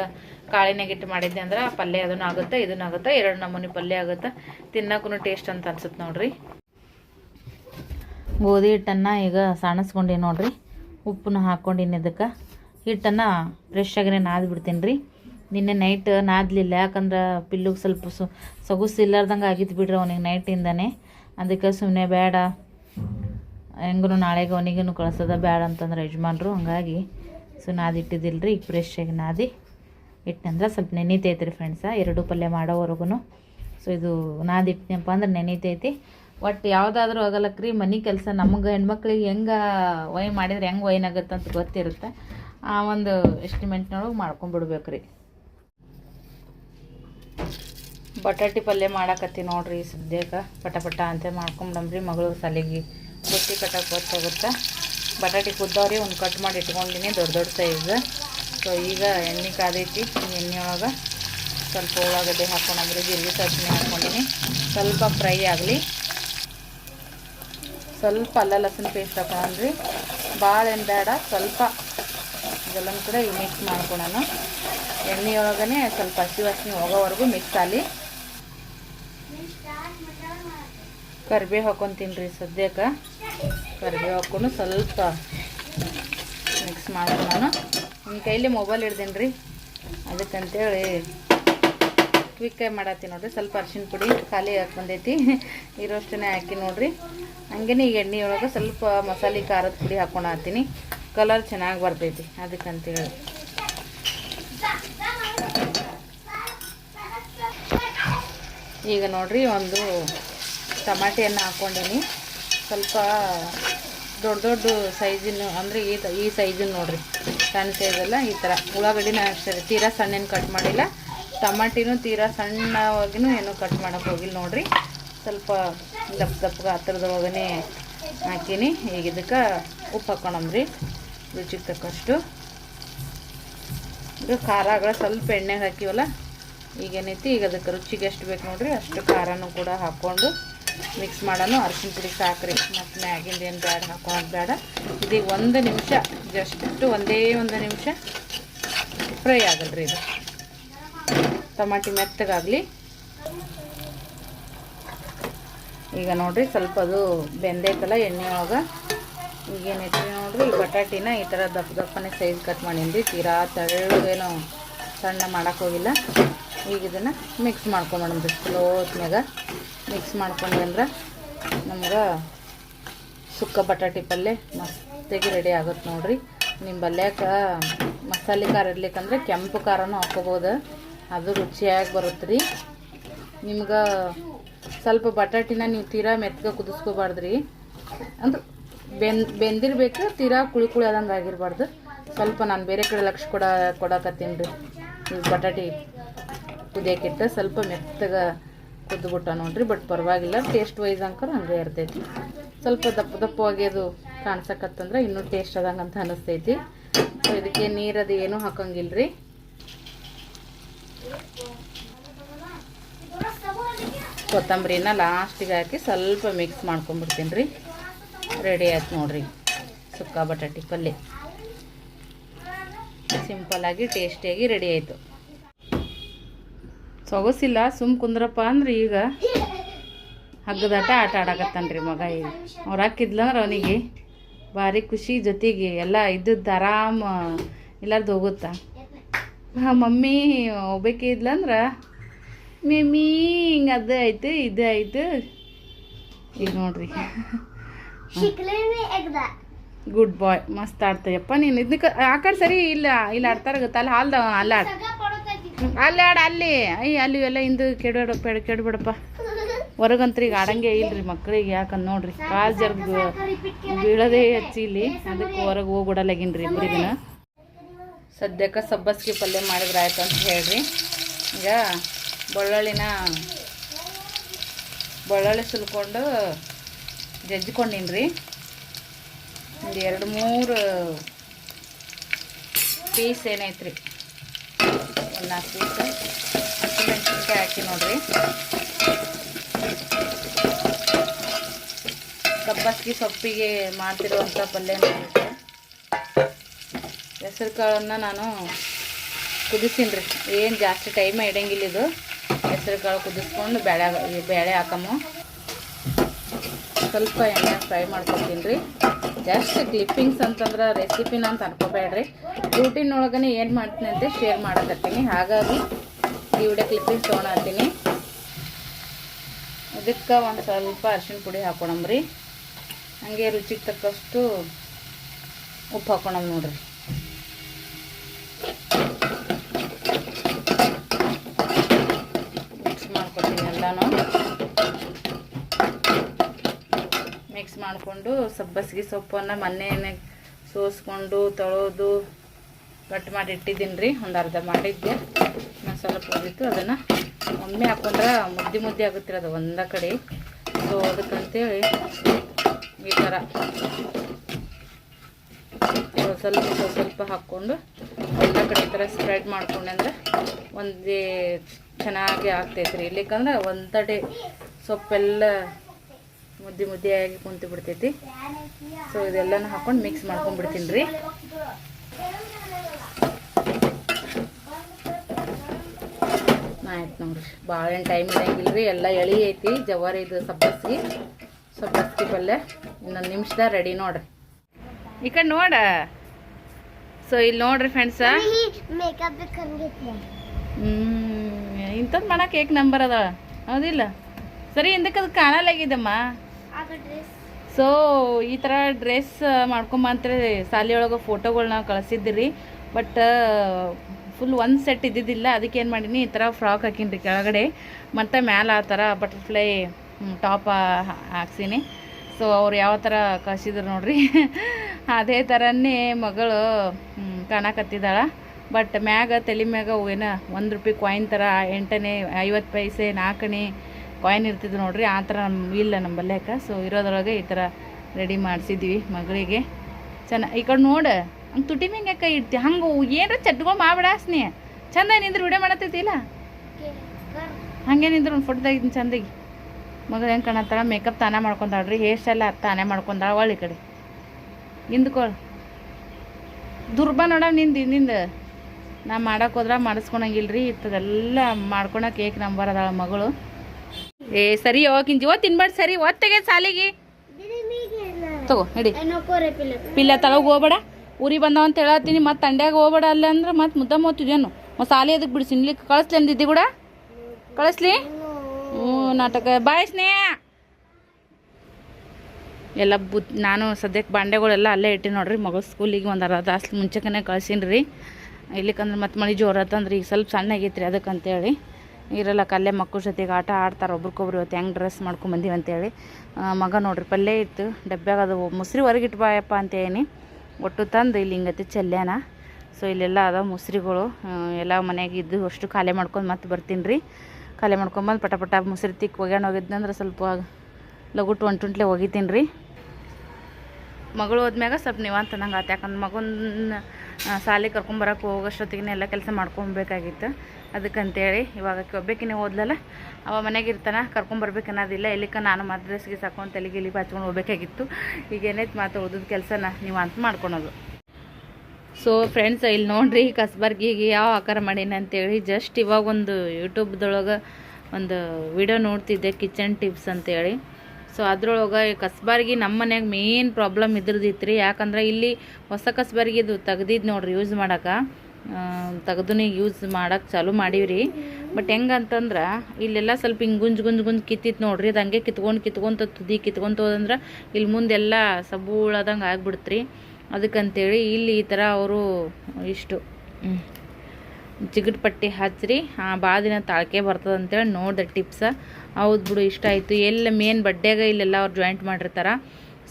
ಕಾಳಿನಾಗ ಇಟ್ಟು ಮಾಡಿದ್ದೆ ಅಂದ್ರೆ ಪಲ್ಯ ಅದನ್ನು ಆಗುತ್ತೆ, ಇದನ್ನು ಆಗುತ್ತೆ. ಎರಡು ನಮೂನಿ ಪಲ್ಯ ಆಗುತ್ತೆ. ತಿನ್ನಕ್ಕೂ ಟೇಸ್ಟ್ ಅಂತ ಅನ್ಸುತ್ತೆ ನೋಡ್ರಿ. ಗೋಧಿ ಹಿಟ್ಟನ್ನು ಈಗ ಸಾಣಿಸ್ಕೊಂಡಿ ನೋಡಿರಿ. ಉಪ್ಪನ್ನು ಹಾಕ್ಕೊಂಡಿನಿ ಇದಕ್ಕೆ. ಹಿಟ್ಟನ್ನು ಫ್ರೆಶ್ ಆಗಿನೇ ನಾದಿ ಬಿಡ್ತೀನಿ ರೀ ನಿನ್ನೆ ನೈಟ್ ನಾದಲಿಲ್ಲ, ಯಾಕಂದ್ರೆ ಪಿಲ್ಲುಗೆ ಸ್ವಲ್ಪ ಸು, ಸೊಗುಸು ಇಲ್ಲಾರ್ದಂಗೆ ಆಗಿತ್ತು ಬಿಡ್ರಿ ಅವನಿಗೆ ನೈಟಿಂದನೇ ಅದಕ್ಕೆ ಸುಮ್ಮನೆ ಬೇಡ. ಹೆಂಗೂ ನಾಳೆಗೆ ಅವನಿಗೂ ಕಳ್ಸೋದ ಬೇಡ ಅಂತಂದ್ರೆ ಯಜಮಾನ್ರು, ಹಂಗಾಗಿ ಸೊ ನಾದಿಟ್ಟಿದ್ದಿಲ್ಲ ರೀ ಈಗ ಫ್ರೆಶ್ ಆಗಿ ನಾದಿ. ಇಟ್ಟಂದ್ರೆ ಸ್ವಲ್ಪ ನೆನೀತೈತೆ ರೀ ಫ್ರೆಂಡ್ಸ ಎರಡು ಪಲ್ಯ ಮಾಡೋವರೆಗೂ ಸೊ ಇದು ನಾದಿಟ್ಟಿನಪ್ಪ ಅಂದ್ರೆ ನೆನೀತೈತಿ. ಒಟ್ಟು ಯಾವುದಾದ್ರೂ ಆಗಲ್ಲಕ್ರಿ ಮನೆ ಕೆಲಸ. ನಮಗೆ ಹೆಣ್ಮಕ್ಳಿಗೆ ಹೆಂಗೆ ವೈ ಮಾಡಿದ್ರೆ ಹೆಂಗೆ ವೈನಾಗುತ್ತೆ ಅಂತ ಗೊತ್ತಿರುತ್ತೆ. ಆ ಒಂದು ಎಸ್ಟಿಮೇಟ್ನೊಳಗೆ ಮಾಡ್ಕೊಂಡ್ಬಿಡ್ಬೇಕು ರೀ ಬಟಾಟಿ ಪಲ್ಯ ಮಾಡಾಕತ್ತಿ ನೋಡ್ರಿ ಸದ್ಯಕ್ಕೆ ಪಟ ಪಟ ಅಂತ ಮಾಡ್ಕೊಂಬಿಡಮ್ರಿ ಮಗಳು ಸಲಿಗೆ. ಬುತ್ತಿ ಕಟ್ಟಕ್ಕೆ ಗೊತ್ತಾಗುತ್ತೆ? ಬಟಾಟಿ ಕುದ್ದವ್ರಿ ಒಂದು ಕಟ್ ಮಾಡಿ ಇಟ್ಕೊಂಡಿನಿ, ದೊಡ್ಡ ದೊಡ್ಡ ಸೈಜ್ ಸೊ ಈಗ ಎಣ್ಣೆ ಕಾದೈತಿ ಎಣ್ಣೆ ಒಳಗೆ ಸ್ವಲ್ಪ ಉಳ್ಳಾಗಡ್ಡೆ ಹಾಕೊಂಡಂಬ್ರಿ ಜೀರಿಗೆ ಸಾಸಿವೆ ಹಾಕ್ಕೊಂಡಿನಿ ಸ್ವಲ್ಪ ಫ್ರೈ ಆಗಲಿ. ಸ್ವಲ್ಪ ಅಲ್ಲ ಲಸಣ ಪೇಸ್ಟ್ ಹಾಕೊಂಡ್ರಿ ಭಾಳ ಏನು ಬೇಡ, ಸ್ವಲ್ಪ ಇದೆಲ್ಲನೂ ಕೂಡ ಮಿಕ್ಸ್ ಮಾಡ್ಕೊಳೋಣ. ಎಣ್ಣೆಯೊಳಗನೆ ಸ್ವಲ್ಪ ಹಸಿ ವಾಸನೆ ಹೋಗೋವರೆಗೂ ಮಿಕ್ಸ್ ಆಗಲಿ ಕರಿಬೇವು ಹಾಕೊತೀನಿ ರೀ ಸದ್ಯಕ್ಕೆ. ಕರಿಬೇವು ಹಾಕೊಂಡು ಸ್ವಲ್ಪ ಮಿಕ್ಸ್ ಮಾಡ್ಕೊಳೋಣ. ನಿಮ್ಮ ಕೈಲಿ ಮೊಬೈಲ್ ಹಿಡ್ದೇನೆ ರೀ ಅದಕ್ಕಂತೇಳಿ ಕ್ವಿಕ್ಕಾಗಿ ಮಾಡತ್ತೀನಿ ನೋಡ್ರಿ ಸ್ವಲ್ಪ ಅರ್ಶಿನ ಪುಡಿ ಖಾಲಿ ಹಾಕಿ ಬಂದೈತಿ ಇರೋಷ್ಟೇ ಹಾಕಿ ನೋಡ್ರಿ ಹಂಗೇನೆ ಈ ಎಣ್ಣೆ ಒಳಗೆ ಸ್ವಲ್ಪ ಮಸಾಲೆ ಖಾರದ ಪುಡಿ ಹಾಕ್ಕೊಳತ್ತೀನಿ ಕಲರ್ ಚೆನ್ನಾಗಿ ಬರ್ತೈತಿ ಅದಕ್ಕಂತೇಳಿ ಈಗ ನೋಡ್ರಿ ಒಂದು ಟಮಾಟೆಯನ್ನು ಹಾಕ್ಕೊಂಡೀನಿ ಸ್ವಲ್ಪ ದೊಡ್ಡ ದೊಡ್ಡ ಸೈಜಿನ ಅಂದರೆ ಈ ಈ ಸೈಜಿನ ನೋಡ್ರಿ ಸಣ್ಣ ಸೈಜಲ್ಲ ಈ ಥರ ಉಳ್ಳಾಗಡ್ಡಿನ ಅಷ್ಟೇ ತೀರಾ ಸಣ್ಣೇನು ಕಟ್ ಮಾಡಿಲ್ಲ ಟಮಾಟಿನೂ ತೀರಾ ಸಣ್ಣವಾಗಿನೂ ಏನೂ ಕಟ್ ಮಾಡೋಕೆ ಹೋಗಿಲ್ಲ ನೋಡಿರಿ. ಸ್ವಲ್ಪ ದಪ್ಪ ದಪ್ಪಗೆ ಗಾತ್ರದೊಳಗನೆ ಹಾಕೀನಿ. ಈಗ ಇದಕ್ಕೆ ಉಪ್ಪು ಹಾಕ್ಕೊಳಮ್ರಿ ರುಚಿಗೆ ತಕ್ಕಷ್ಟು. ಇದು ಖಾರಗಳ ಸ್ವಲ್ಪ ಎಣ್ಣೆಗೆ ಹಾಕಿವಲ್ಲ, ಈಗೇನೈತಿ? ಈಗ ಅದಕ್ಕೆ ರುಚಿಗೆ ಎಷ್ಟು ಬೇಕು ನೋಡಿರಿ, ಅಷ್ಟು ಖಾರನೂ ಕೂಡ ಹಾಕ್ಕೊಂಡು ಮಿಕ್ಸ್ ಮಾಡೋಣ. ಅರ್ಶಿಣ ಪುಡಿ ಸಾಕ್ರಿ. ಮತ್ತು ಮ್ಯಾಗಿಂದ ಏನು ಬೇಡ ಹಾಕೊಳೋದು ಬೇಡ ಇದೀಗ ಒಂದು ನಿಮಿಷ, ಜಸ್ಟ್ ಒಂದೇ ಒಂದು ನಿಮಿಷ ಫ್ರೈ ಆಗಲ್ರಿ ಇದು. ಟಮಾಟಿ ಮೆತ್ತಗಾಗಲಿ. ಈಗ ನೋಡ್ರಿ ಸ್ವಲ್ಪ ಅದು ಬೆಂದೈತಲ್ಲ ಎಣ್ಣೆ ಒಳಗೆ. ಈಗೇನೈತಿ ನೋಡ್ರಿ, ಈ ಬಟಾಟಿನ ಈ ಥರ ದಪ್ಪ ದಪ್ಪನೇ ಸೈಜ್ ಕಟ್ ಮಾಡಿದ್ವಿ ತೀರಾ ತೆಳ್ಳಗೇನು ಸಣ್ಣ ಮಾಡೋಕ್ಕೆ ಹೋಗಿಲ್ಲ. ಈಗ ಇದನ್ನು ಮಿಕ್ಸ್ ಮಾಡ್ಕೊಂಬಿಡಮ್ರಿ ಸ್ಲೋ ಹೊತ್ನ್ಯಾಗ ಮಿಕ್ಸ್ ಮಾಡ್ಕೊಂಡ್ವಿ ಅಂದ್ರೆ ನಮ್ಗೆ ಸುಕ್ಕ ಬಟಾಟಿ ಪಲ್ಯ ಮಸ್ತಾಗಿ ರೆಡಿ ಆಗುತ್ತೆ ನೋಡ್ರಿ. ನಿಮ್ಮ ಪಲ್ಯಕ್ಕೆ ಮಸಾಲೆ ಖಾರ ಇರ್ಲಿಕ್ಕಂದ್ರೆ ಕೆಂಪು ಖಾರನೂ ಹಾಕ್ಕೋಬೋದು. ಅದು ರುಚಿಯಾಗಿ ಬರುತ್ತೆ ರೀ. ನಿಮ್ಗೆ ಸ್ವಲ್ಪ ಬಟಾಟಿನ ನೀವು ತೀರಾ ಮೆತ್ತಗೆ ಕುದಿಸ್ಕೋಬಾರ್ದ್ರಿ. ಅಂದ್ರೆ ಬೆನ್ ಬೆಂದಿರ್ಬೇಕು ತೀರಾ ಕುಳಿ ಕುಳಿ ಆದಂಗೆ ಆಗಿರಬಾರ್ದು. ಸ್ವಲ್ಪ ನಾನು ಬೇರೆ ಕಡೆ ಲಕ್ಷ ಕೊಡ, ಕೊಡಕತ್ತೀನಿ ರೀ. ಬಟಾಟಿ ಕುದಿಯೋಕ್ಕಿಟ್ಟು ಸ್ವಲ್ಪ ಮೆತ್ತಗೆ ಕುದ್ದುಬಿಟ್ಟ ನೋಡ್ರಿ, ಬಟ್ ಪರವಾಗಿಲ್ಲ. ಟೇಸ್ಟ್ ವೈಸ್ ಅಂಕರ್ ಹಂಗೆ ಇರ್ತೈತಿ. ಸ್ವಲ್ಪ ದಪ್ಪ ದಪ್ಪವಾಗಿ ಅದು ಕಾಣ್ಸಕತ್ತಂದ್ರೆ ಇನ್ನೂ ಟೇಸ್ಟ್ ಆದಂಗೆ ಅಂತ ಅನಿಸ್ತೈತಿ. ಸೊ ಇದಕ್ಕೆ ಅದು ಏನೂ ಹಾಕಂಗಿಲ್ಲ ರೀ ಕೊತ್ತಂಬರಿನ ಲಾಸ್ಟಿಗೆ ಹಾಕಿ ಸ್ವಲ್ಪ ಮಿಕ್ಸ್ ಮಾಡ್ಕೊಂಬಿಡ್ತೀನಿ ರೀ ರೆಡಿ ಆಯ್ತು ನೋಡಿರಿ. ಸುಕ್ಕ ಬಟಾಟಿ ಪಲ್ಯ ಸಿಂಪಲ್ಲಾಗಿ ಟೇಸ್ಟಿಯಾಗಿ ರೆಡಿ ಆಯಿತು. ಸೊಗಸಿಲ್ಲ, ಸುಮ್ ಕುಂದ್ರಪ್ಪ ಅಂದ್ರೆ ಈಗ ಹಗ್ಗದಾಟ ಆಟ ಆಡಕತ್ತಾನ್ರಿ ಮಗ ಈಗ. ಅವ್ರು ಹಾಕಿದ್ಲಂದ್ರೆ ಅವನಿಗೆ ಭಾರಿ ಖುಷಿ ಜೊತೆಗೆ ಎಲ್ಲ ಇದ್ದದ್ದು ಆರಾಮ ಎಲ್ಲರದ್ದು ಹೋಗುತ್ತಾ. ಮಮ್ಮಿ ಒಬ್ಬಾಕಿ ಇದ್ಲಂದ್ರೆ ಮಿಮ್ಮಿ ಹಿಂಗೆ ಅದೇ ಆಯ್ತು ಇದು ಆಯ್ತು ಈಗ ನೋಡ್ರಿ. ಗುಡ್ ಬಾಯ್ ಮಸ್ತ್ ಆಡ್ತಯಪ್ಪ ನೀನು. ಇದಕ್ಕೆ ಆಕಡೆ ಸರಿ ಇಲ್ಲ ಇಲ್ಲಿ ಆಡ್ತಾರ ಗೊತ್ತಲ್ಲ ಹಾಲ್ದ ಅಲ್ಲ ಆಡ. ಅಲ್ಲಿ ಆಡ ಅಲ್ಲಿ. ಅಯ್ಯ ಅಲ್ಲಿ ಎಲ್ಲ ಇಂದು ಕೆಡಬೇಡ ಕೆಡಬೇಡಪ್ಪ. ಹೊರಗಂತ್ರ ಈಗ ಆಡಂಗೆ ಇಲ್ರಿ ಮಕ್ಳಿಗೆ ಯಾಕಂದ್ ನೋಡ್ರಿ. ಕಾಲ್ ಜರ್ಗ ಬೀಳೋದೇ ಹಚ್ಚಿ ಇಲ್ಲಿ ಅದಕ್ಕೆ ಹೊರಗೆ ಹೋಗ್ಬಿಡಲ್ಲಾಗಿನ್ರಿ ಇಬ್ಬರಿಗಿನ ಸದ್ಯಕ್ಕೆ ಸಬ್ಬಸ್ಗೆ ಪಲ್ಯ ಮಾಡಿದ್ರೆ ಆಯ್ತು ಅಂತ ಹೇಳ್ರಿ. ಈಗ ಬೆಳ್ಳುಳ್ಳಿನ ಬೆಳ್ಳುಳ್ಳಿ ಸುಲ್ಕೊಂಡು ಜಜ್ಜಿಕೊಂಡಿನ್ರಿ. ಒಂದು ಎರಡು ಮೂರು ಪೀಸ್ ಏನೈತ್ರಿ. ಒಂದು ನಾಲ್ಕು ಪೀಸ್ ಹಸಿಮೆಣ್ಸಿನ್ಕಾಯಿ ಹಾಕಿ ನೋಡ್ರಿ. ಸಬ್ಬಸ್ಗಿ ಸೊಪ್ಪಿಗೆ ಮಾಡ್ತಿರುವಂಥ ಪಲ್ಯ ನೋಡ್ರಿ ಹೆಸರು ಕಾಳನ್ನು ನಾನು ಕುದಿಸ್ತೀನಿ ರೀ. ಏನು ಜಾಸ್ತಿ ಟೈಮ್ ಇಡಂಗಿಲ್ಲ ಇದು. ಹೆಸರು ಕಾಳು ಕುದಿಸ್ಕೊಂಡು ಬೇಳೆ ಬೇಳೆ ಹಾಕಮ್ಮು. ಸ್ವಲ್ಪ ಎಣ್ಣೆ ಫ್ರೈ ಮಾಡ್ಕೊತೀನಿ ರೀ. ಜಸ್ಟ್ ಕ್ಲಿಪ್ಪಿಂಗ್ಸ್ ಅಂತಂದ್ರೆ ರೆಸಿಪಿನ ಅಂತ ಅನ್ಕೋಬೇಡ್ರಿ. ಒಳಗೇ ಏನು ಮಾಡ್ತೀನಿ ಅಂತ ಶೇರ್ ಮಾಡಕತ್ತೀನಿ. ಹಾಗಾಗಿ ಈ ವಿಡಿಯೋ ಕ್ಲಿಪ್ಪಿಂಗ್ಸ್ ತೊಗೊಳತ್ತೀನಿ ಅದಕ್ಕೆ ಒಂದು ಸ್ವಲ್ಪ ಅರ್ಶಿನ ಪುಡಿ ಹಾಕೊಳಮ್ರಿ ಹಾಗೆ ರುಚಿಗೆ ತಕ್ಕಷ್ಟು ಉಪ್ಪು ಹಾಕೋಣ ನೋಡ್ರಿ ಮಿಕ್ಸ್ ಎಲ್ಲಾನು ಮಿಕ್ಸ್ ಮಾಡಿಕೊಂಡು ಸಬ್ಬಸ್ಗೆ ಸೊಪ್ಪನ್ನು ಮೊನ್ನೆ ಸೋಸ್ಕೊಂಡು ತೊಳೆದು ಕಟ್ ಮಾಡಿ ಇಟ್ಟಿದ್ದೀನಿ ರೀ, ಒಂದು ಅರ್ಧ ಮಾಡಿದ್ದೆ. ನಾನು ಸ್ವಲ್ಪ ಹೋಗಿತ್ತು ಅದನ್ನು ಒಮ್ಮೆ ಹಾಕೊಂಡ್ರೆ ಮುದ್ದೆ ಮುದ್ದೆ ಆಗುತ್ತೆ ಅದು ಒಂದ ಕಡೆ. ಸೊ ಅದಕ್ಕಂತೇಳಿ ಈ ಥರ ಸ್ವಲ್ಪ ಸ್ವಲ್ಪ ಸ್ವಲ್ಪ ಹಾಕ್ಕೊಂಡು ಎಲ್ಲ ಕಡೆ ಈ ಥರ ಸ್ಪ್ರೆಡ್ ಮಾಡ್ಕೊಂಡೆ ಅಂದರೆ ಒಂದೇ ಚೆನ್ನಾಗಿ ಆಗ್ತೈತೆ ರೀ ಇಲ್ಲಿಕಂದ್ರೆ ಒಂದಡೆ ಸೊಪ್ಪೆಲ್ಲ ಮುದ್ದೆ ಮುದ್ದೆಯಾಗಿ ಕುಂತು ಬಿಡ್ತೈತಿ. ಸೊ ಇದೆಲ್ಲನೂ ಹಾಕೊಂಡು ಮಿಕ್ಸ್ ಮಾಡ್ಕೊಂಡ್ಬಿಡ್ತೀನಿ ರೀ. ಆಯ್ತು ನೋಡ್ರಿ. ಭಾಳೇನು ಟೈಮ್ ಇರಂಗಿಲ್ಲ ರೀ ಎಲ್ಲ ಎಳಿ ಐತಿ. ಜವಾರಿ ಇದು ಸಬ್ಬಸ್ಗಿ. ಸಬ್ಬಸ್ಗಿ ಪಲ್ಯ. ಇನ್ನೊಂದು ನಿಮಿಷದಾಗ ರೆಡಿ ನೋಡ್ರಿ. ಈ ಕಡೆ ನೋಡ. ಸೊ ಇಲ್ಲಿ ನೋಡ್ರಿ ಫ್ರೆಂಡ್ಸ್ ಹ್ಞೂ ಇಂಥದ್ದು ಮಾಡಕ್ಕೆ ಏಕ್ ನಂಬರ್ ಅದ? ಹೌದಿಲ್ಲ. ಸರಿ ಹಿಂದಕ್ಕೆ ಅದು ಕಾಣಲಾಗಿದ್ದಮ್ಮ ಸೊ ಈ ಥರ ಡ್ರೆಸ್ ಮಾಡ್ಕೊಂಬಂತ್ರೆ ಶಾಲೆಯೊಳಗೆ ಫೋಟೋಗಳನ್ನ ಕಳಿಸಿದ್ದೀರಿ ಬಟ್ ಫುಲ್ ಒಂದು ಸೆಟ್ ಇದ್ದಿದ್ದಿಲ್ಲ. ಅದಕ್ಕೆ ಏನು ಮಾಡೀನಿ ಈ ಥರ ಫ್ರಾಕ್ ಹಾಕೀನಿ ರೀ ಕೆಳಗಡೆ. ಮತ್ತು ಮ್ಯಾಲೆ ಆ ಥರ ಬಟರ್ಫ್ಲೈ ಟಾಪ್ ಹಾಕ್ಸೀನಿ. ಸೊ ಅವ್ರು ಯಾವ ಥರ ಕಳಿಸಿದ್ರು ನೋಡ್ರಿ. *laughs* ಅದೇ ಥರನೇ ಮಗಳು ಕಾಣಕತ್ತಿದ್ದಾಳ. ಬಟ್ ಮ್ಯಾಗ ತಲೆ ಮ್ಯಾಗ ಏನ ಒಂದು ರೂಪಾಯಿ ಕಾಯಿನ್ ಥರ ಎಂಟನೇ ಐವತ್ತು ಪೈಸೆ, ನಾಲ್ಕನೇ ಕಾಯಿನ್ ಇರ್ತಿದ್ವು ನೋಡ್ರಿ, ಆ ಥರ ನಮ್- ಇಲ್ಲ ನಮ್ಮ ಬಲ್ಯಾಕ ಸೊ ಇರೋದ್ರೊಳಗೆ ಈ ಥರ ರೆಡಿ ಮಾಡಿಸಿದ್ವಿ ಮಗಳಿಗೆ. ಚೆನ್ನ ಈ ಕಡೆ ನೋಡು, ಹಂಗೆ ತುಟಿ ಮ್ಯಾಗ ಯಾಕೆ ಇಡ್ತಿ? ಹಂಗೆ ಏನಾರ ಚಟ್ಕೊಂಡು ಮಾಡ್ಬೇಡ ಚೆಂದ ನಿಂದ್ರೆ ವಿಡಿಯೋ ಮಾಡತ್ತೈತಿಲ್ಲ ಹಂಗೆ ನಿಂದ್ರು ಒಂದು ಫೋಟೋ ತೆಗಿತೀನಿ ಚಂದಾಗಿ. ಮಗಳು ಹೆಂಗೆ ಕಾಣತ್ತಾಳ? ಮೇಕಪ್ ತಾನೇ ಮಾಡ್ಕೊಂತಾಳ್ರಿ ಹೇರ್ ಸ್ಟೈಲ್ ತಾನೇ ಮಾಡ್ಕೊಂತಾಳ ಒಳ್ಳೆ ಕಡೆ. ಹಿಂದ್ಕೊಳ್. ದುರ್ಬ ನೋಡ ನಿಂದು ಹಿಂದಿಂದ ನಾ ಮಾಡಕ್ಕೆ ಹೋದ್ರೆ ಮಾಡಿಸ್ಕೊಳಂಗಿಲ್ರಿ ಇರ್ತದೆಲ್ಲ ಮಾಡ್ಕೊಳಕ್ಕೆ ಏಕ್ ನಂಬರ್ ಅದ ಮಗಳು. ಏ, ಸರಿ ಹೋಗಿನ್ ಜೀವ ತಿನ್ಬಾಡ್, ಸರಿ ಒತ್ತಗೆ ಸಾಲಿಗೆ. ತಗೋ, ನಡಿ. ಪಿಲ್ಲ ತಳಗ್ ಹೋಗ್ಬೇಡ ಊರಿ ಬಂದವ ಅಂತ ಹೇಳತ್ತೀನಿ, ಮತ್ತೆ ತಂಡ್ಯಾಗ ಹೋಗ್ಬೇಡ ಅಲ್ಲ ಅಂದ್ರೆ ಮತ್ತೆ ಮುದ್ದ ಮೋತಿದೇನು ಮತ್ತು ಸಾಲಿ ಅದಕ್ಕೆ ಬಿಡಿಸಿ ನಿಲ್ಲಿಕ್ಕೆ ಕಳಿಸ್ಲಿ ಅಂದಿದ್ದಿ ಕೂಡ ಕಳಿಸ್ಲಿ? ಹ್ಞೂ, ನಾಟಕ. ಬಾಯ್ ಸ್ನೇಹ. ಎಲ್ಲ ಬುದ್, ನಾನು ಸದ್ಯಕ್ಕೆ ಬಾಂಡೆಗಳೆಲ್ಲ ಅಲ್ಲೇ ಇಟ್ಟಿ ನೋಡ್ರಿ, ಮಗಳು ಸ್ಕೂಲಿಗೆ ಒಂದು ಅರ್ಧ ತಾಸು ಮುಂಚೆಕನೆ ಕಳ್ಸೀನಿ ರೀ ಇಲ್ಲಿಕಂದ್ರೆ ಮತ್ತೆ ಮಳೆ ಜೋರು ಆತಂದ್ರೆ ಈಗ ಸ್ವಲ್ಪ ಸಣ್ಣ ಆಗೈತೆ ರೀ ಅದಕ್ಕಂತೇಳಿ. ಇರಲ್ಲ, ಕಲ್ಲೇ ಮಕ್ಕಳ ಜೊತೆಗೆ ಆಟ ಆಡ್ತಾರೆ. ಒಬ್ರಿಗೊಬ್ರು ಇವತ್ತು ಹೆಂಗೆ ಡ್ರೆಸ್ ಮಾಡ್ಕೊಂಡು ಬಂದೀವಿ ಅಂತೇಳಿ. ಮಗ ನೋಡ್ರಿ ಪಲ್ಯ ಇತ್ತು ಡಬ್ಬ್ಯಾಗ ಅದು ಮುಸ್ರಿ ಹೊರಗಿಟ್ಟು ಬಾಯಪ್ಪ ಅಂತೇನಿ. ಒಟ್ಟು ತಂದು ಇಲ್ಲಿ ಹಿಂಗತಿ ಚೆಲ್ಯಾನ. ಸೊ ಇಲ್ಲೆಲ್ಲ ಅದ ಮುಸ್ರಿಗಳು. ಎಲ್ಲ ಮನೆಯಾಗ ಇದ್ದು ಅಷ್ಟು ಖಾಲಿ ಮಾಡ್ಕೊಂಡು ಮತ್ತೆ ಬರ್ತೀನಿ ರೀ ಖಾಲಿ ಮಾಡ್ಕೊಂಬಂದು ಪಟ ಪಟ ಮುಸ್ರಿ ತಿಕ್ಕಿ ಒಗ್ಯಾಣ ಹೋಗಿದ್ನಂದ್ರೆ ಸ್ವಲ್ಪ ಲಗುಟ್ ಒಂಟುಂಟ್ಲೆ ಹೋಗಿತೀನಿ ರೀ ಮಗಳು ಹೋದ್ಮ್ಯಾಗ ಸ್ವಲ್ಪ ನೀವಂತ ನಂಗೆ ಆತ. ಯಾಕಂದ್ರೆ ಮಗನ ಶಾಲೆಗೆ ಕರ್ಕೊಂಬರಕ್ಕೆ ಹೋಗೋಷ್ಟೊತ್ತಿಗೆ ಎಲ್ಲ ಕೆಲಸ ಮಾಡ್ಕೊಬೇಕಾಗಿತ್ತು. ಅದಕ್ಕಂತೇಳಿ ಇವಾಗ ಒಬ್ಬಾಕಿನೇ ಓದ್ಲಲ್ಲ ಅವ ಮನೆಗೆ ಇರ್ತಾನೆ ಕರ್ಕೊಂಬರ್ಬೇಕು ಅನ್ನೋದಿಲ್ಲ. ಎಲ್ಲಿಕ ನಾನು ಮದ್ರಸ್ಗೆ ಸಾಕೊಂಡು ತಲೆಗೆ ಇಲ್ಲಿ ಬಾಚ್ಕೊಂಡು ಹೋಗ್ಬೇಕಾಗಿತ್ತು. ಈಗ ಏನೈತೆ ಮಾತು ಓದೋದು ಕೆಲಸನ ನೀವು ಅಂತ ಮಾಡ್ಕೊಳೋದು. ಸೊ ಫ್ರೆಂಡ್ಸ್ ಇಲ್ಲಿ ನೋಡ್ರಿ, ಕಸ್ಬರ್ಗಿಗೆ ಯಾವ ಆಕಾರ ಮಾಡೀನಿ ಅಂತೇಳಿ ಜಸ್ಟ್ ಇವಾಗ ಒಂದು ಯೂಟ್ಯೂಬ್ದೊಳಗೆ ಒಂದು ವಿಡಿಯೋ ನೋಡ್ತಿದ್ದೆ ಕಿಚನ್ ಟಿಪ್ಸ್ ಅಂತೇಳಿ. ಸೊ ಅದ್ರೊಳಗೆ ಕಸ್ಬಾರ್ಗಿ ನಮ್ಮ ಮನ್ಯಾಗ ಮೇನ್ ಪ್ರಾಬ್ಲಮ್ ಇದ್ರದಿತ್ತು ರೀ ಯಾಕಂದ್ರೆ ಇಲ್ಲಿ ಹೊಸ ಕಸ್ಬಾರ್ಗಿದು ತೆಗ್ದಿದ್ದು ನೋಡ್ರಿ ಯೂಸ್ ಮಾಡೋಕೆ. ತೆಗ್ದು ಯೂಸ್ ಮಾಡಕ್ಕೆ ಚಾಲೂ ರೀ ಬಟ್ ಹೆಂಗಂತಂದ್ರೆ ಇಲ್ಲೆಲ್ಲ ಸ್ವಲ್ಪ ಹಿಂಗೆ ಗುಂಜ್ ಗುಂಜ್ ಗುಂಜ್ ಕಿತ್ತಿತ್ತು ನೋಡ್ರಿ. ಅದು ಹಂಗೆ ಕಿತ್ಕೊಂಡು ಕಿತ್ಕೊಂತ ತುದಿ ಕಿತ್ಕೊಂತ ಹೋದಂದ್ರೆ ಇಲ್ಲಿ ಮುಂದೆಲ್ಲ ಸಬ್ಬು ಉಳದಂಗೆ ಆಗ್ಬಿಡ್ತ್ರಿ. ಅದಕ್ಕಂತೇಳಿ ಇಲ್ಲಿ ಈ ಥರ ಅವರು ಇಷ್ಟು. ಜಿಗಟ್ ಪಟ್ಟಿ ಹಚ್ಚಿರಿ ಭಾಳ ದಿನ ತಾಳ್ಕೆ ಬರ್ತದೆ ಅಂತೇಳಿ ನೋಡಿದೆ ಟಿಪ್ಸ ಹೌದು ಬಿಡು, ಇಷ್ಟ ಆಯಿತು. ಎಲ್ಲ ಮೇನ್ ಬಡ್ಡೆಗ ಇಲ್ಲೆಲ್ಲ ಅವ್ರು ಜಾಯಿಂಟ್ ಮಾಡಿರ್ತಾರೆ.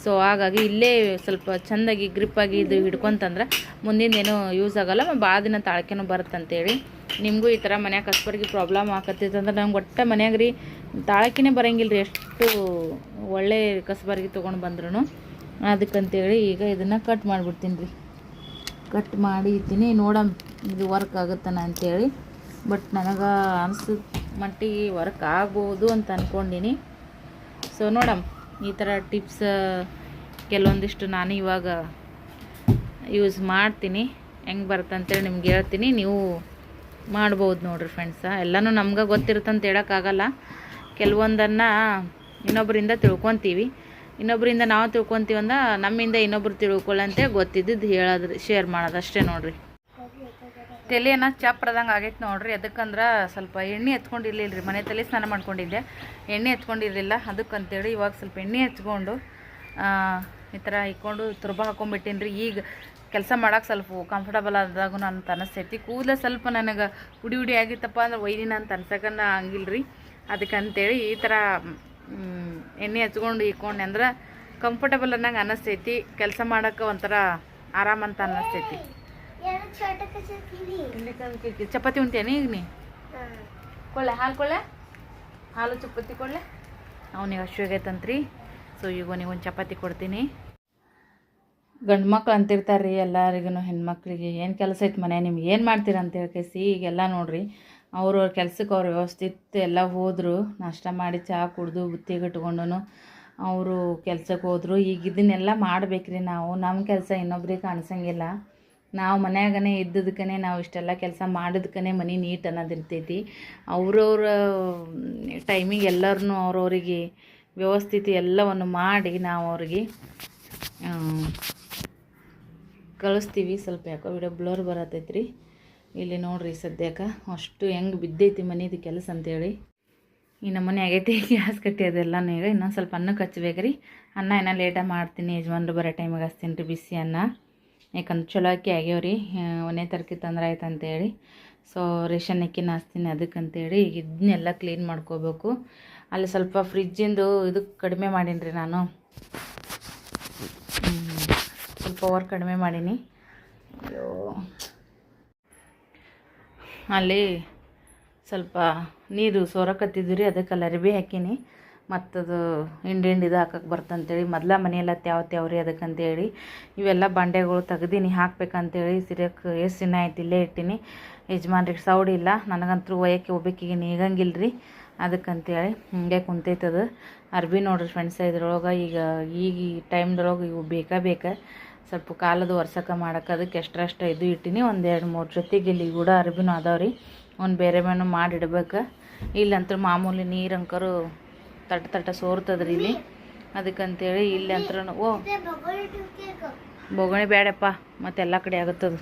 ಸೊ ಹಾಗಾಗಿ ಇಲ್ಲೇ ಸ್ವಲ್ಪ ಚೆಂದಾಗಿ ಗ್ರಿಪ್ಪಾಗಿ ಇದು ಹಿಡ್ಕೊಂತಂದ್ರೆ ಮುಂದಿನ ಏನೂ ಯೂಸ್ ಆಗೋಲ್ಲ ಭಾಳ ದಿನ ತಾಳ್ಕೆನೂ ಬರುತ್ತಂತೇಳಿ. ನಿಮಗೂ ಈ ಥರ ಮನ್ಯಾಗ ಕಸ್ಬರ್ಗಿ ಪ್ರಾಬ್ಲಮ್ ಆಕತ್ತೈತಂದ್ರೆ ನಂಗೆ ಒಟ್ಟ ಮನ್ಯಾಗ ರೀ ತಾಳಕಿನೇ ಬರಂಗಿಲ್ಲ ರೀ ಎಷ್ಟು ಒಳ್ಳೆ ಕಸ್ಬರ್ಗಿ ತೊಗೊಂಡು ಬಂದ್ರು ಅದಕ್ಕಂತೇಳಿ ಈಗ ಇದನ್ನು ಕಟ್ ಮಾಡಿಬಿಡ್ತೀನಿ ರೀ. ಕಟ್ ಮಾಡಿ ಇದ್ದೀನಿ. ನೋಡಮ್. ಇದು ವರ್ಕ್ ಆಗುತ್ತಾನ ಅಂತೇಳಿ. ಬಟ್ ನನಗೆ ಅನಿಸಿದ ಮಟ್ಟಿಗೆ ವರ್ಕ್ ಆಗ್ಬೋದು ಅಂತ ಅಂದ್ಕೊಂಡಿನಿ ಸೊ ನೋಡಮ್ಮ ಈ ಥರ ಟಿಪ್ಸ್ ಕೆಲವೊಂದಿಷ್ಟು ನಾನು ಇವಾಗ ಯೂಸ್ ಮಾಡ್ತೀನಿ. ಹೆಂಗೆ ಬರುತ್ತೆ ನಿಮ್ಗೆ ಹೇಳ್ತೀನಿ. ನೀವು ಮಾಡ್ಬೋದು ನೋಡ್ರಿ ಫ್ರೆಂಡ್ಸ ಎಲ್ಲನೂ ನಮ್ಗೆ ಗೊತ್ತಿರುತ್ತಂತ ಹೇಳೋಕ್ಕಾಗಲ್ಲ. ಕೆಲವೊಂದನ್ನು ಇನ್ನೊಬ್ಬರಿಂದ ತಿಳ್ಕೊತೀವಿ. ಇನ್ನೊಬ್ಬರಿಂದ ನಾವು ತಿಳ್ಕೊತೀವಿ ಅಂದ್ರೆ ನಮ್ಮಿಂದ ಇನ್ನೊಬ್ರು ತಿಳ್ಕೊಳ್ಳಂತೆ ಗೊತ್ತಿದ್ದು ಹೇಳೋದು ಶೇರ್ ಮಾಡೋದು ಅಷ್ಟೇ ನೋಡ್ರಿ. ತಲೆನ ಚಾಪ್ರದಂಗೆ ಆಗೈತೆ ನೋಡ್ರಿ. ಅದಕ್ಕಂದ್ರೆ ಸ್ವಲ್ಪ ಎಣ್ಣೆ ಹಚ್ಕೊಂಡಿರ್ಲಿಲ್ಲ ರೀ ಮನೆ ತಲೆ ಸ್ನಾನ ಮಾಡ್ಕೊಂಡಿದ್ದೆ. ಎಣ್ಣೆ ಹಚ್ಕೊಂಡಿರಲಿಲ್ಲ ಅದಕ್ಕಂತೇಳಿ ಇವಾಗ ಸ್ವಲ್ಪ ಎಣ್ಣೆ ಹಚ್ಕೊಂಡು ಈ ಥರ ಇಕ್ಕೊಂಡು ತುರ್ಬ ಹಾಕೊಂಡ್ಬಿಟ್ಟೀನಿ ರೀ ಈಗ ಕೆಲಸ ಮಾಡೋಕೆ ಸ್ವಲ್ಪ ಕಂಫರ್ಟಬಲ್ ಆದಾಗೂ ಅಂತ ಅನಿಸ್ತೈತಿ ಕೂದಲು ಸ್ವಲ್ಪ ನನಗೆ ಉಡಿ ಉಡಿ ಆಗಿತ್ತಪ್ಪ ಅಂದ್ರೆ ಒಯ್ದಿನ ಅಂತ ಹಂಗಿಲ್ಲ ರೀ ಅದಕ್ಕಂತೇಳಿ ಈ ಥರ ಎಣ್ಣೆ ಹಚ್ಕೊಂಡು ಇಕ್ಕೊಂಡೆ ಅಂದ್ರೆ ಕಂಫರ್ಟಬಲ್ ಅನ್ನಂಗೆ ಅನಿಸ್ತೈತಿ. ಕೆಲಸ ಮಾಡೋಕೆ ಒಂಥರ ಆರಾಮಂತ ಅನ್ನಿಸ್ತೈತಿ ಎರಡು ಛೋಟ ಕಚೇರಿ ಚಪಾತಿ ಉಂಟೇನೆ ಈಗ ನೀ? ಕೊಳ್ಳೆ ಹಾಲು ಕೊಳ್ಳೆ ಹಾಲು ಚಪಾತಿ ಕೊಳ್ಳೆ ಅವನಿಗೆ ಆಗೈತಂತ್ರಿ ಸೊ ಈಗ ಅವನಿಗೆ ಒಂದು ಚಪಾತಿ ಕೊಡ್ತೀನಿ. ಗಂಡು ಮಕ್ಳು ಅಂತಿರ್ತಾರೆ ರೀ ಎಲ್ಲರಿಗೂ ಹೆಣ್ಮಕ್ಳಿಗೆ ಏನು ಕೆಲಸ ಐತೆ ಮನೆ ನಿಮ್ಗೆ ಏನು ಮಾಡ್ತೀರ ಅಂತ ಹೇಳ್ಕೇಸಿ ಈಗೆಲ್ಲ ನೋಡ್ರಿ. ಅವ್ರ ಕೆಲ್ಸಕ್ಕೆ ಅವ್ರ ವ್ಯವಸ್ಥಿತ ಎಲ್ಲ ಹೋದರು. ನಾಷ್ಟ ಮಾಡಿ ಚಹಾ ಕುಡಿದು ಬುತ್ತಿಗೆ ಇಟ್ಕೊಂಡು ಅವರು ಕೆಲ್ಸಕ್ಕೆ ಹೋದರು. ಈಗ ಇದನ್ನೆಲ್ಲ ಮಾಡಬೇಕ್ರಿ ನಾವು. ನಮ್ಮ ಕೆಲಸ ಇನ್ನೊಬ್ರಿಗೆ ಕಾಣಿಸಂಗಿಲ್ಲ. ನಾವು ಮನ್ಯಾಗನೇ ಇದ್ದದಕ್ಕೇ ನಾವು ಇಷ್ಟೆಲ್ಲ ಕೆಲಸ ಮಾಡಿದ್ಕನೇ ಮನೆ ನೀಟ್ ಅನ್ನೋದು ಇರ್ತೈತಿ. ಅವ್ರವ್ರ ಟೈಮಿಗೆ ಎಲ್ಲರನ್ನೂ ಅವ್ರವ್ರಿಗೆ ವ್ಯವಸ್ಥಿತಿ ಎಲ್ಲವನ್ನು ಮಾಡಿ ನಾವು ಅವ್ರಿಗೆ ಕಳಿಸ್ತೀವಿ. ಸ್ವಲ್ಪ ಯಾಕೋ ವಿಡಿಯೋ ಬ್ಲರ್ ಬರತೈತ್ರಿ. ಇಲ್ಲಿ ನೋಡ್ರಿ ಸದ್ಯಕ್ಕೆ ಅಷ್ಟು ಹೆಂಗೆ ಬಿದ್ದೈತಿ ಮನೇದು ಕೆಲಸ ಅಂತೇಳಿ. ಈ ನಮ್ಮ ಮನೆ ಆಗೈತಿ, ಗ್ಯಾಸ್ ಕಟ್ಟಿ ಅದೆಲ್ಲನೂ ಈಗ. ಇನ್ನೊಂದು ಸ್ವಲ್ಪ ಅನ್ನಕ್ಕೆ ರೀ ಅನ್ನ ಏನೋ ಲೇಟಾಗಿ ಮಾಡ್ತೀನಿ. ಯಜಮಾನ್ರು ಬರೋ ಟೈಮಿಗೆ ಹಚ್ತೀನಿ ರೀ ಬಿಸಿ ಅನ್ನ. ಯಾಕಂದ್ರೆ ಚಲೋ ಅಕ್ಕಿ ಆಗ್ಯಾವ್ರಿ. ಒಂದೇ ತರಕಿ ತಂದ್ರೆ ಆಯ್ತು ಅಂತೇಳಿ ಸೊ ರೇಷನ್ ಅಕ್ಕಿ ನಾಸ್ತೀನಿ ಅದಕ್ಕಂತೇಳಿ ಈಗ ಇದನ್ನೆಲ್ಲ ಕ್ಲೀನ್ ಮಾಡ್ಕೋಬೇಕು. ಅಲ್ಲಿ ಸ್ವಲ್ಪ ಫ್ರಿಜ್ಜಿಂದು ಇದು ಕಡಿಮೆ ಮಾಡೀನಿ ರೀ ನಾನು. ಸ್ವಲ್ಪ ಓವರ್ ಕಡಿಮೆ ಮಾಡೀನಿ. ಅಯ್ಯೋ. ಅಲ್ಲಿ ಸ್ವಲ್ಪ ನೀರು ಸೋರಕತ್ತಿದ್ದು ರೀ ಅದಕ್ಕೆ ಅರಿಬಿ ಹಾಕೀನಿ. ಮತ್ತದು ಹಿಂಡಿ ಇದು ಹಾಕಕ್ಕೆ ಬರ್ತಂತೇಳಿ, ಮೊದ್ಲ ಮನೆಯೆಲ್ಲ ತ್ಯಾವ ತ್ಯಾವ್ರಿ ಅದಕ್ಕಂತೇಳಿ. ಇವೆಲ್ಲ ಬಂಡೆಗಳು ತೆಗ್ದೀನಿ, ಹಾಕ್ಬೇಕಂತೇಳಿ ಸಿರಿಯಕ್ಕೆ ಎಷ್ಟು ದಿನ ಆಯ್ತು ಇಲ್ಲೇ ಇಟ್ಟೀನಿ. ಯಜಮಾನ್ರಿಗೆ ಸೌಡಿಲ್ಲ ನನಗಂತೂ ಒಯ್ಯಕ್ಕೆ ಹೋಗ್ಬೇಕೀಗ ನೀಗಂಗಿಲ್ಲ ರೀ ಅದಕ್ಕಂತೇಳಿ ಹಿಂಗೆ ಕುಂತೈತದು. ಅರ್ಬಿ ನೋಡ್ರಿ ಫ್ರೆಂಡ್ಸ್ ಇದ್ರೊಳಗೆ, ಈಗ ಈಗ ಈ ಟೈಮ್ದೊಳಗೆ ಇವು ಬೇಕಾ ಬೇಕಾ ಸ್ವಲ್ಪ ಕಾಲದ ವರ್ಷಕ್ಕೆ ಮಾಡೋಕೆ ಅದಕ್ಕೆ ಎಷ್ಟರಷ್ಟು ಇದು ಇಟ್ಟೀನಿ. ಒಂದು ಎರಡು ಮೂರು ಜೊತೆಗೆ ಇಲ್ಲಿ ಕೂಡ ಅರ್ಬಿನೂ ಅದಾವ್ರಿ. ಒಂದು ಬೇರೆ ಮೇನು ಮಾಡಿಡ್ಬೇಕು ಇಲ್ಲಂತೂ ಮಾಮೂಲಿ ನೀರು ಅಂಕರು ತಟ್ಟ ತಟ ಸೋರ್ತದ್ರಿ ಇಲ್ಲಿ. ಅದಕ್ಕಂತೇಳಿ ಇಲ್ಲಿ ಅಂತ್ರ ಓ. ಬೊಗಣಿ ಬೇಡಪ್ಪ ಮತ್ತೆಲ್ಲ ಕಡೆ ಆಗುತ್ತದು.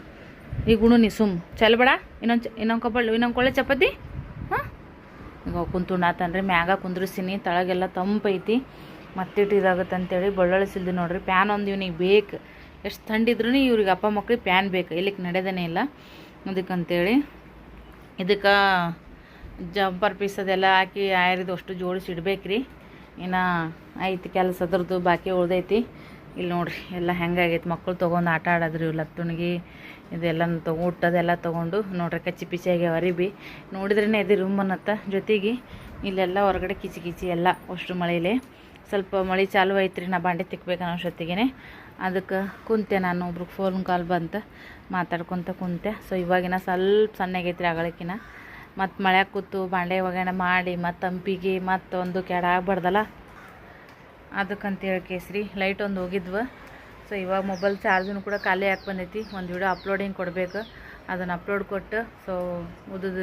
ಈಗ ಉಣು ನೀ ಸುಮ್. ಚಲ್ ಬೇಡ, ಇನ್ನೊಂದು ಇನ್ನೊಂದು ಕಬ್ಬಳ್ಳು ಇನ್ನೊಂದು ಕೊಳ್ಳೆ ಚಪಾತಿ? ಹಾಂ? ಈಗ ಕುಂತು ನಾತನ್ರಿ ಮ್ಯಾಗ ಕುಂದ್ರಿಸ್ತೀನಿ, ತಳಗೆಲ್ಲ ತಂಪೈತಿ ಮತ್ತಿಟ್ಟು ಇದಾಗುತ್ತೆ ಅಂತೇಳಿ ಬೆಳ್ಳುಳ್ಳಿ ಸಿಲ್ದು ನೋಡ್ರಿ, ಪ್ಯಾನ್ ಒಂದು ಇವ್ನಿಗೆ ಬೇಕು. ಎಷ್ಟು ಥಂಡಿದ್ರೂ ಇವ್ರಿಗೆ ಅಪ್ಪ ಮಕ್ಳಿಗೆ ಪ್ಯಾನ್ ಬೇಕು. ಇಲ್ಲಿಗೆ ನಡೆದೇ ಇಲ್ಲ. ಅದಕ್ಕಂತೇಳಿ ಇದಕ್ಕೆ ಜಂಪರ್ ಪೀಸ್ ಅದೆಲ್ಲ ಹಾಕಿ ಆಯರಿದು ಅಷ್ಟು ಜೋಡಿಸಿ ಇಡ್ಬೇಕ್ರಿ. ಇನ್ನು ಐತಿ ಕೆಲಸ ಅದ್ರದ್ದು ಬಾಕಿ ಉಳ್ದೈತಿ. ಇಲ್ಲಿ ನೋಡ್ರಿ, ಎಲ್ಲ ಹೆಂಗಾಗೈತಿ. ಮಕ್ಕಳು ತೊಗೊಂಡು ಆಟ ಆಡೋದ್ರಿ ಇವು ಲತ್ತುಣಿಗೆ ಇದೆಲ್ಲ ತೊಗೊ ಊಟದೆಲ್ಲ ತೊಗೊಂಡು ನೋಡ್ರಿ ಕಚ್ಚಿ ಪಿಚಿಯಾಗಿ ಹೊರಿಬಿ ನೋಡಿದ್ರೇ ಇದು ರೂಮ್ ಅನ್ನತ್ತ ಜೊತೆಗೆ. ಇಲ್ಲೆಲ್ಲ ಹೊರಗಡೆ ಕಿಚಿ ಕಿಚಿ ಎಲ್ಲ ಅಷ್ಟು ಮಳೆಲೆ. ಸ್ವಲ್ಪ ಮಳೆ ಚಾಲು ಐತ್ರಿ, ನಾ ಬಾಂಡೆ ತಿಕ್ಬೇಕು ಅನ್ನೋಷ್ಟೊತ್ತಿಗೆ ಅದಕ್ಕೆ ಕುಂತೆ ನಾನು, ಒಬ್ರಿಗೆ ಫೋನ್ ಕಾಲ್ ಬಂತ. ಮಾತಾಡ್ಕೊತ ಕುಂತೆ. ಸೊ ಇವಾಗಿನ ಸ್ವಲ್ಪ ಸಣ್ಣಗೈತ್ರಿ ಅಗಳಕ್ಕಿನ ಮತ್ತು ಮಳೆ ಕೂತು ಬಾಂಡೆ ಒಗ್ಗರಣೆ ಮಾಡಿ ಮತ್ತು ತಂಪಿಗೆ ಮತ್ತು ಒಂದು ಕೆಡ ಆಗ್ಬಾರ್ದಲ್ಲ ಅದಕ್ಕಂತೇಳಿ ಕೇಸರಿ ಲೈಟ್ ಒಂದು ಹೋಗಿದ್ವು. ಸೊ ಇವಾಗ ಮೊಬೈಲ್ ಚಾರ್ಜನ್ನು ಕೂಡ ಖಾಲಿ ಹಾಕಿ ಬಂದೈತಿ. ಒಂದು ವಿಡಿಯೋ ಅಪ್ಲೋಡಿಂಗ್ ಕೊಡಬೇಕು. ಅದನ್ನು ಅಪ್ಲೋಡ್ ಕೊಟ್ಟು ಸೊ ಉದ್ದದ